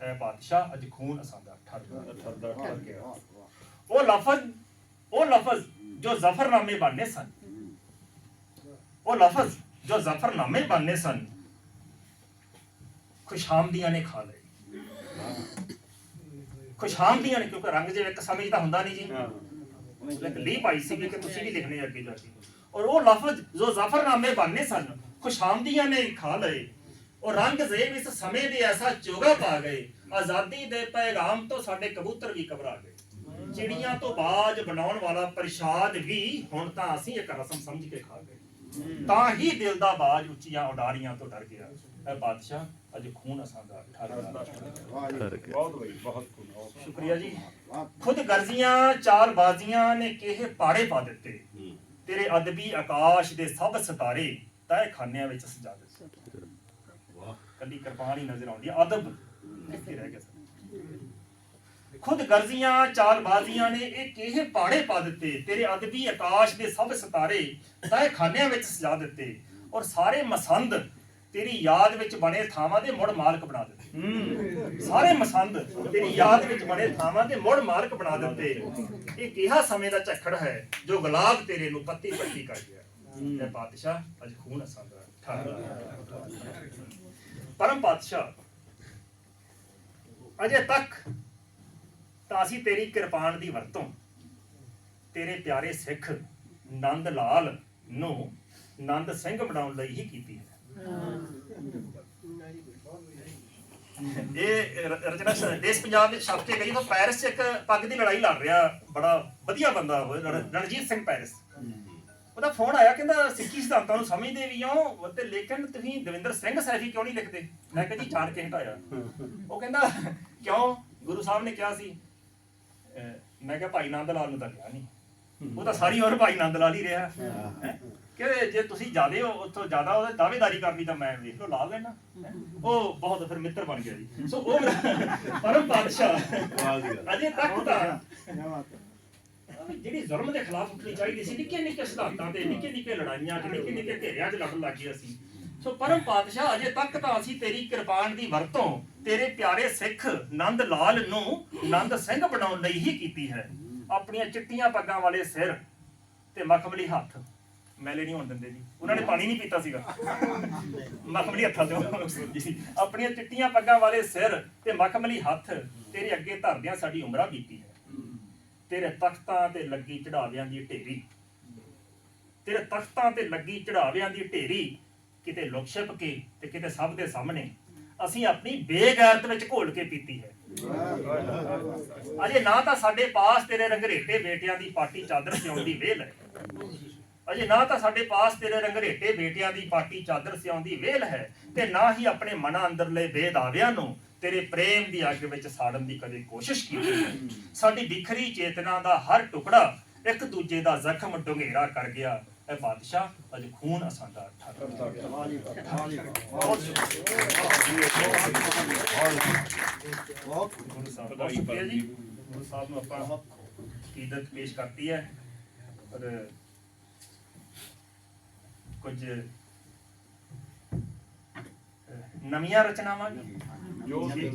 ਐ ਬਾਦਸ਼ਾਹ ਅੱਜ ਖੂਨ ਠਰਦਾ। ਠਰਦਾ ਠਰ ਗਿਆ। ਉਹ ਲਫ਼ਜ਼ ਲਫ਼ਜ਼ ਜੋ ਜ਼ਫਰਨਾਮੇ ਬਣਨੇ ਸਨ। ਉਹ ਲਫ਼ਜ਼ ਜੋ ਜ਼ਫਰਨਾਮੇ ਬਣਨੇ ਸਨ ਖੁਸ਼ਾਮਦੀਆਂ ਨੇ ਖਾ ਲਏ। ਖੁਸ਼ਾਮਦੀਆਂ ਨੇ ਕਿਉਂਕਿ ਰੰਗ ਜਿਵੇਂ ਇੱਕ ਸਮਝ ਤਾਂ ਹੁੰਦਾ ਨਹੀਂ ਜੀ। ਇੱਕ ਲੀਪ ਆਈ ਸੀ ਕਿ ਤੁਸੀਂ ਵੀ ਲਿਖਣੇ ਅੱਗੇ ਜਾ ਕੇ। ਔਰ ਉਹ ਲਫ਼ਜ਼ ਜੋ ਜ਼ਫਰਨਾਮੇ ਬਣਨੇ ਸਨ ਖੁਸ਼ਾਮਦੀਆਂ ਨੇ ਖਾ ਲਏ। ਉਹ ਰੰਗ ਜ਼ੇਬ ਇਸ ਸਮੇਂ ਦੇ ਐਸਾ ਚੋਗਾ ਪਾ ਗਏ ਆਜ਼ਾਦੀ ਦੇ ਪੈਗਾਮ ਤੋਂ ਸਾਡੇ ਕਬੂਤਰ ਵੀ ਘਬਰਾ ਗਏ। ਚਿੜੀਆਂ ਤੋਂ ਬਾਜ ਬਣਾਉਣ ਵਾਲਾ ਪ੍ਰਸ਼ਾਦ ਵੀ ਹੁਣ ਤਾਂ ਅਸੀਂ ਇੱਕ ਰਸਮ ਸਮਝ ਕੇ ਖਾ ਗਏ। ਤਾਂ ਹੀ ਦਿਲ ਦਾ ਬਾਜ ਉੱਚੀਆਂ ਉਡਾਰੀਆਂ ਤੋਂ ਡਰ ਗਿਆ। ਇਹ ਬਾਦਸ਼ਾਹ ਅੱਜ ਖੂਨ ਅਸਾਂ ਦਾ ਠਰ ਗਿਆ ਠਰ ਗਿਆ। ਬਹੁਤ ਬਈ ਬਹੁਤ ਬਹੁਤ ਸ਼ੁਕਰੀਆ ਜੀ। ਖੁਦ ਗਰਜ਼ੀਆਂ ਚਾਲ ਬਾਜ਼ੀਆਂ ਨੇ ਕਿਹੇ ਪਾੜੇ ਪਾ ਦਿੱਤੇ। ਤੇਰੇ ਅਦਬੀ ਆਕਾਸ਼ ਦੇ ਸਭ ਸਿਤਾਰੇ ਤੈ ਖਾਨਿਆਂ ਵਿੱਚ ਸਜਾ ਦਿੱਤੇ। ਕੱਲੀ ਕਿਰਪਾਨ ਹੀ ਨਜ਼ਰ ਆਉਂਦੀ ਅਦਬ ਕਿੱਥੇ ਰਹਿ ਗਿਆ? ਖੁਦ ਗਰਜ਼ੀਆਂ ਚਾਲ ਬਾਜ਼ੀਆਂ ਨੇ ਇਹ ਕਿਹੇ ਪਾੜੇ ਪਾ ਦਿੱਤੇ? ਤੇਰੇ ਅਦਬੀ ਆਕਾਸ਼ ਦੇ ਸਭ ਸਿਤਾਰੇ ਤੈ ਖਾਨਿਆਂ ਵਿੱਚ ਸਜਾ ਦਿੱਤੇ ਔਰ ਸਾਰੇ ਮਸੰਦ ਤੇਰੀ ਯਾਦ ਵਿੱਚ ਬਣੇ ਥਾਵਾਂ ਦੇ ਮੁੜ ਮਾਲਕ ਬਣਾ ਦਿੱਤੇ। ਸਾਰੇ ਮਸੰਦ ਤੇਰੀ ਯਾਦ ਵਿੱਚ ਬਣੇ ਥਾਵਾਂ ਦੇ ਮੁੜ ਮਾਲਕ ਬਣਾ ਦਿੱਤੇ। ਇਹ ਕਿਹਾ ਸਮੇਂ ਦਾ ਝੱਖੜ ਹੈ ਜੋ ਗੁਲਾਬ ਤੇਰੇ ਨੂੰ ਪੱਤੀ ਪੱਤੀ ਕਰ ਗਿਆ। ਇਹ ਪਾਤਸ਼ਾਹ ਅੱਜ ਖੂਨ ਅਸਾਂ ਦਾ ਠਾਰ ਪਰਮ ਪਾਤਸ਼ਾਹ ਅਜੇ ਤੱਕ ਤਾਂ ਅਸੀਂ ਤੇਰੀ ਕਿਰਪਾਨ ਦੀ ਵਰਤੋਂ, ਤੇਰੇ ਪਿਆਰੇ ਸਿੱਖ ਨੰਦ ਲਾਲ ਨੂੰ ਨੰਦ ਸਿੰਘ ਬਣਾਉਣ ਲਈ ਹੀ ਕੀਤੀ ਹੈ। ਇਹ ਰ- ਰਚਨਾ ਸ- ਦੇਸ਼ ਪੰਜਾਬ ਵਿੱਚ ਛਪ ਕੇ ਗਈ ਤਾਂ ਪੈਰਿਸ 'ਚ ਇੱਕ ਪੱਗ ਦੀ ਲੜਾਈ ਲੜ ਰਿਹਾ ਬੜਾ ਵਧੀਆ ਬੰਦਾ ਉਹ, ਰਣ- ਰਣਜੀਤ ਸਿੰਘ ਪੈਰਿਸ ਉਹਦਾ ਫੋਨ ਆਇਆ, ਕਹਿੰਦਾ ਸਿੱਖੀ ਸਿਧਾਂਤਾਂ ਨੂੰ ਸਮਝਦੇ ਵੀ ਹੋ ਤੇ ਲੇਕਿਨ ਤੁਸੀਂ ਦਵਿੰਦਰ ਸਿੰਘ ਸੈਫੀ ਕਿਉਂ ਨਹੀਂ ਲਿਖਦੇ? ਮੈਂ ਕਿਹਾ ਜੀ, ਜਾਣ ਕੇ ਹਟਾਇਆ। ਉਹ ਕਹਿੰਦਾ, ਕਿਉਂ? ਗੁਰੂ ਸਾਹਿਬ ਨੇ ਕਿਹਾ ਸੀ ਅਹ ਮੈਂ ਕਿਹਾ ਭਾਈ ਨੰਦ ਲਾਲ ਨੂੰ ਤਾਂ ਕਿਹਾ ਨਹੀਂ ਉਹ ਤਾਂ ਸਾਰੀ ਉਮਰ ਭਾਈ ਨੰਦ ਲਾਲ ਹੀ ਰਿਹਾ। ਹੈਂ। ਕਿ ਜੇ ਤੁਸੀਂ ਜਿਆਦੇ ਉੱਥੋਂ ਜ਼ਿਆਦਾ ਉਹਦੇ ਦਾਅਵੇਦਾਰੀ ਕਰਨੀ ਤਾਂ ਮੈਂ ਵੇਖ ਲਓ ਲਾ ਲੈਣਾ ਹੈਂ। ਉਹ ਬਹੁਤ ਫਿਰ ਮਿੱਤਰ ਬਣ ਗਿਆ ਜੀ। ਸੋ ਉਹ ਮੇਰਾ ਪਰਮ ਬਾਦਸ਼ਾਹ ਅਜੇ ਤੱਕ ਤਾਂ ਜਿਹੜੀ ਜ਼ੁਲਮ ਦੇ ਖਿਲਾਫ ਉੱਠਣੀ ਚਾਹੀਦੀ ਸੀ ਨਿੱਕੇ ਨਿੱਕੇ ਸਿਧਾਂਤਾਂ ਤੇ ਨਿੱਕੇ ਨਿੱਕੇ ਲੜਾਈਆਂ ਤੇ ਨਿੱਕੇ ਨਿੱਕੇ ਘੇਰਿਆਂ 'ਚ ਲੜਨ ਲੱਗ ਗਏ ਅਸੀਂ। ਸੋ ਪਰਮ ਪਾਤਸ਼ਾਹ, ਅਜੇ ਤੱਕ ਤਾਂ ਅਸੀਂ ਤੇਰੀ ਕਿਰਪਾਨ ਦੀ ਵਰਤੋਂ ਤੇਰੇ ਪਿਆਰੇ ਸਿੱਖ ਨੰਦ ਲਾਲ ਨੂੰ ਨੰਦ ਸਿੰਘ ਬਣਾਉਣ ਲਈ ਹੀ ਕੀਤੀ ਹੈ। ਆਪਣੀਆਂ ਚਿੱਟੀਆਂ ਪੱਗਾਂ ਵਾਲੇ ਸਿਰ ਤੇ ਮਖਮਲੀ ਹੱਥ। ਮੈਲੇ ਨਹੀਂ ਹੋਣ ਦਿੰਦੇ ਜੀ। ਉਹਨਾਂ ਨੇ ਪਾਣੀ ਨਹੀਂ ਪੀਤਾ ਸੀਗਾ। ਮਖਮਲੀ ਹੱਥਾਂ ਤੋਂ ਆਪਣੀਆਂ ਚਿੱਟੀਆਂ ਪੱਗਾਂ ਵਾਲੇ ਸਿਰ ਤੇ ਮਖਮਲੀ ਹੱਥ ਤੇਰੇ ਅੱਗੇ ਧਰਦਿਆਂ ਸਾਡੀ ਉਮਰਾਂ ਬੀਤੀ ਹੈ। ਤੇਰੇ ਤਖਤਾਂ ਤੇ ਲੱਗੀ ਚੜਾਵਿਆਂ ਦੀ ਢੇਰੀ। ਤੇਰੇ ਤਖਤਾਂ ਤੇ ਲੱਗੀ ਚੜਾਵਿਆਂ ਦੀ ਢੇਰੀ ਕਿਤੇ ਲੁਕ ਛਿਪ ਕੇ ਤੇ ਕਿਤੇ ਸਭ ਦੇ ਸਾਹਮਣੇ, ਅਸੀਂ ਆਪਣੀ ਬੇਗੈਰਤ ਵਿੱਚ ਘੋਲ ਕੇ ਪੀਤੀ ਹੈ। ਅਜੇ ਨਾ ਤਾਂ ਸਾਡੇ ਪਾਸ ਤੇਰੇ ਰੰਗਰੇਟੇ ਬੇਟਿਆਂ ਦੀ ਪਾਟੀ ਚਾਦਰ ਸਿਉਣ ਦੀ ਵੇਲ ਹੈ। ਅਜੇ ਨਾ ਤਾਂ ਸਾਡੇ ਪਾਸ ਤੇਰੇ ਰੰਗਰੇਟੇ ਬੇਟਿਆਂ ਦੀ ਪਾਟੀ ਚਾਦਰ ਸਿਉਣ ਦੀ ਵੇਲ ਹੈ ਤੇ ਨਾ ਹੀ ਆਪਣੇ ਮਨਾਂ ਅੰਦਰਲੇ ਬੇਦਾਵਿਆਂ ਨੂੰ ਤੇਰੇ ਪ੍ਰੇਮ ਦੀ ਅੱਗ ਵਿੱਚ ਸਾੜਨ ਦੀ ਕਦੇ ਕੋਸ਼ਿਸ਼ ਕੀਤੀ ਸਾਡੀ ਵਿਖਰੀ ਚੇਤਨਾ ਦਾ ਹਰ ਟੁਕੜਾ ਇੱਕ ਦੂਜੇ ਦਾ ਜ਼ਖਮ ਡੁੰਘੇਰਾ ਕਰ ਗਿਆ। ਇਹ ਬਾਦਸ਼ਾਹ ਅੱਜ ਖੂਨ ਅਸਾਂਦਾ ਠਰ ਬਹੁਤ ਗੁਰੂ ਸਾਹਿਬ ਬਹੁਤ ਸ਼ੁਕਰੀਆ ਜੀ। ਗੁਰੂ ਸਾਹਿਬ ਨੂੰ ਆਪਾਂ ਕੀਦਤ ਪੇਸ਼ ਕਰਤੀ ਹੈ। ਔਰ ਕੁਝ ਨਵੀਆਂ ਰਚਨਾਵਾਂ ਜੋ ਵੀ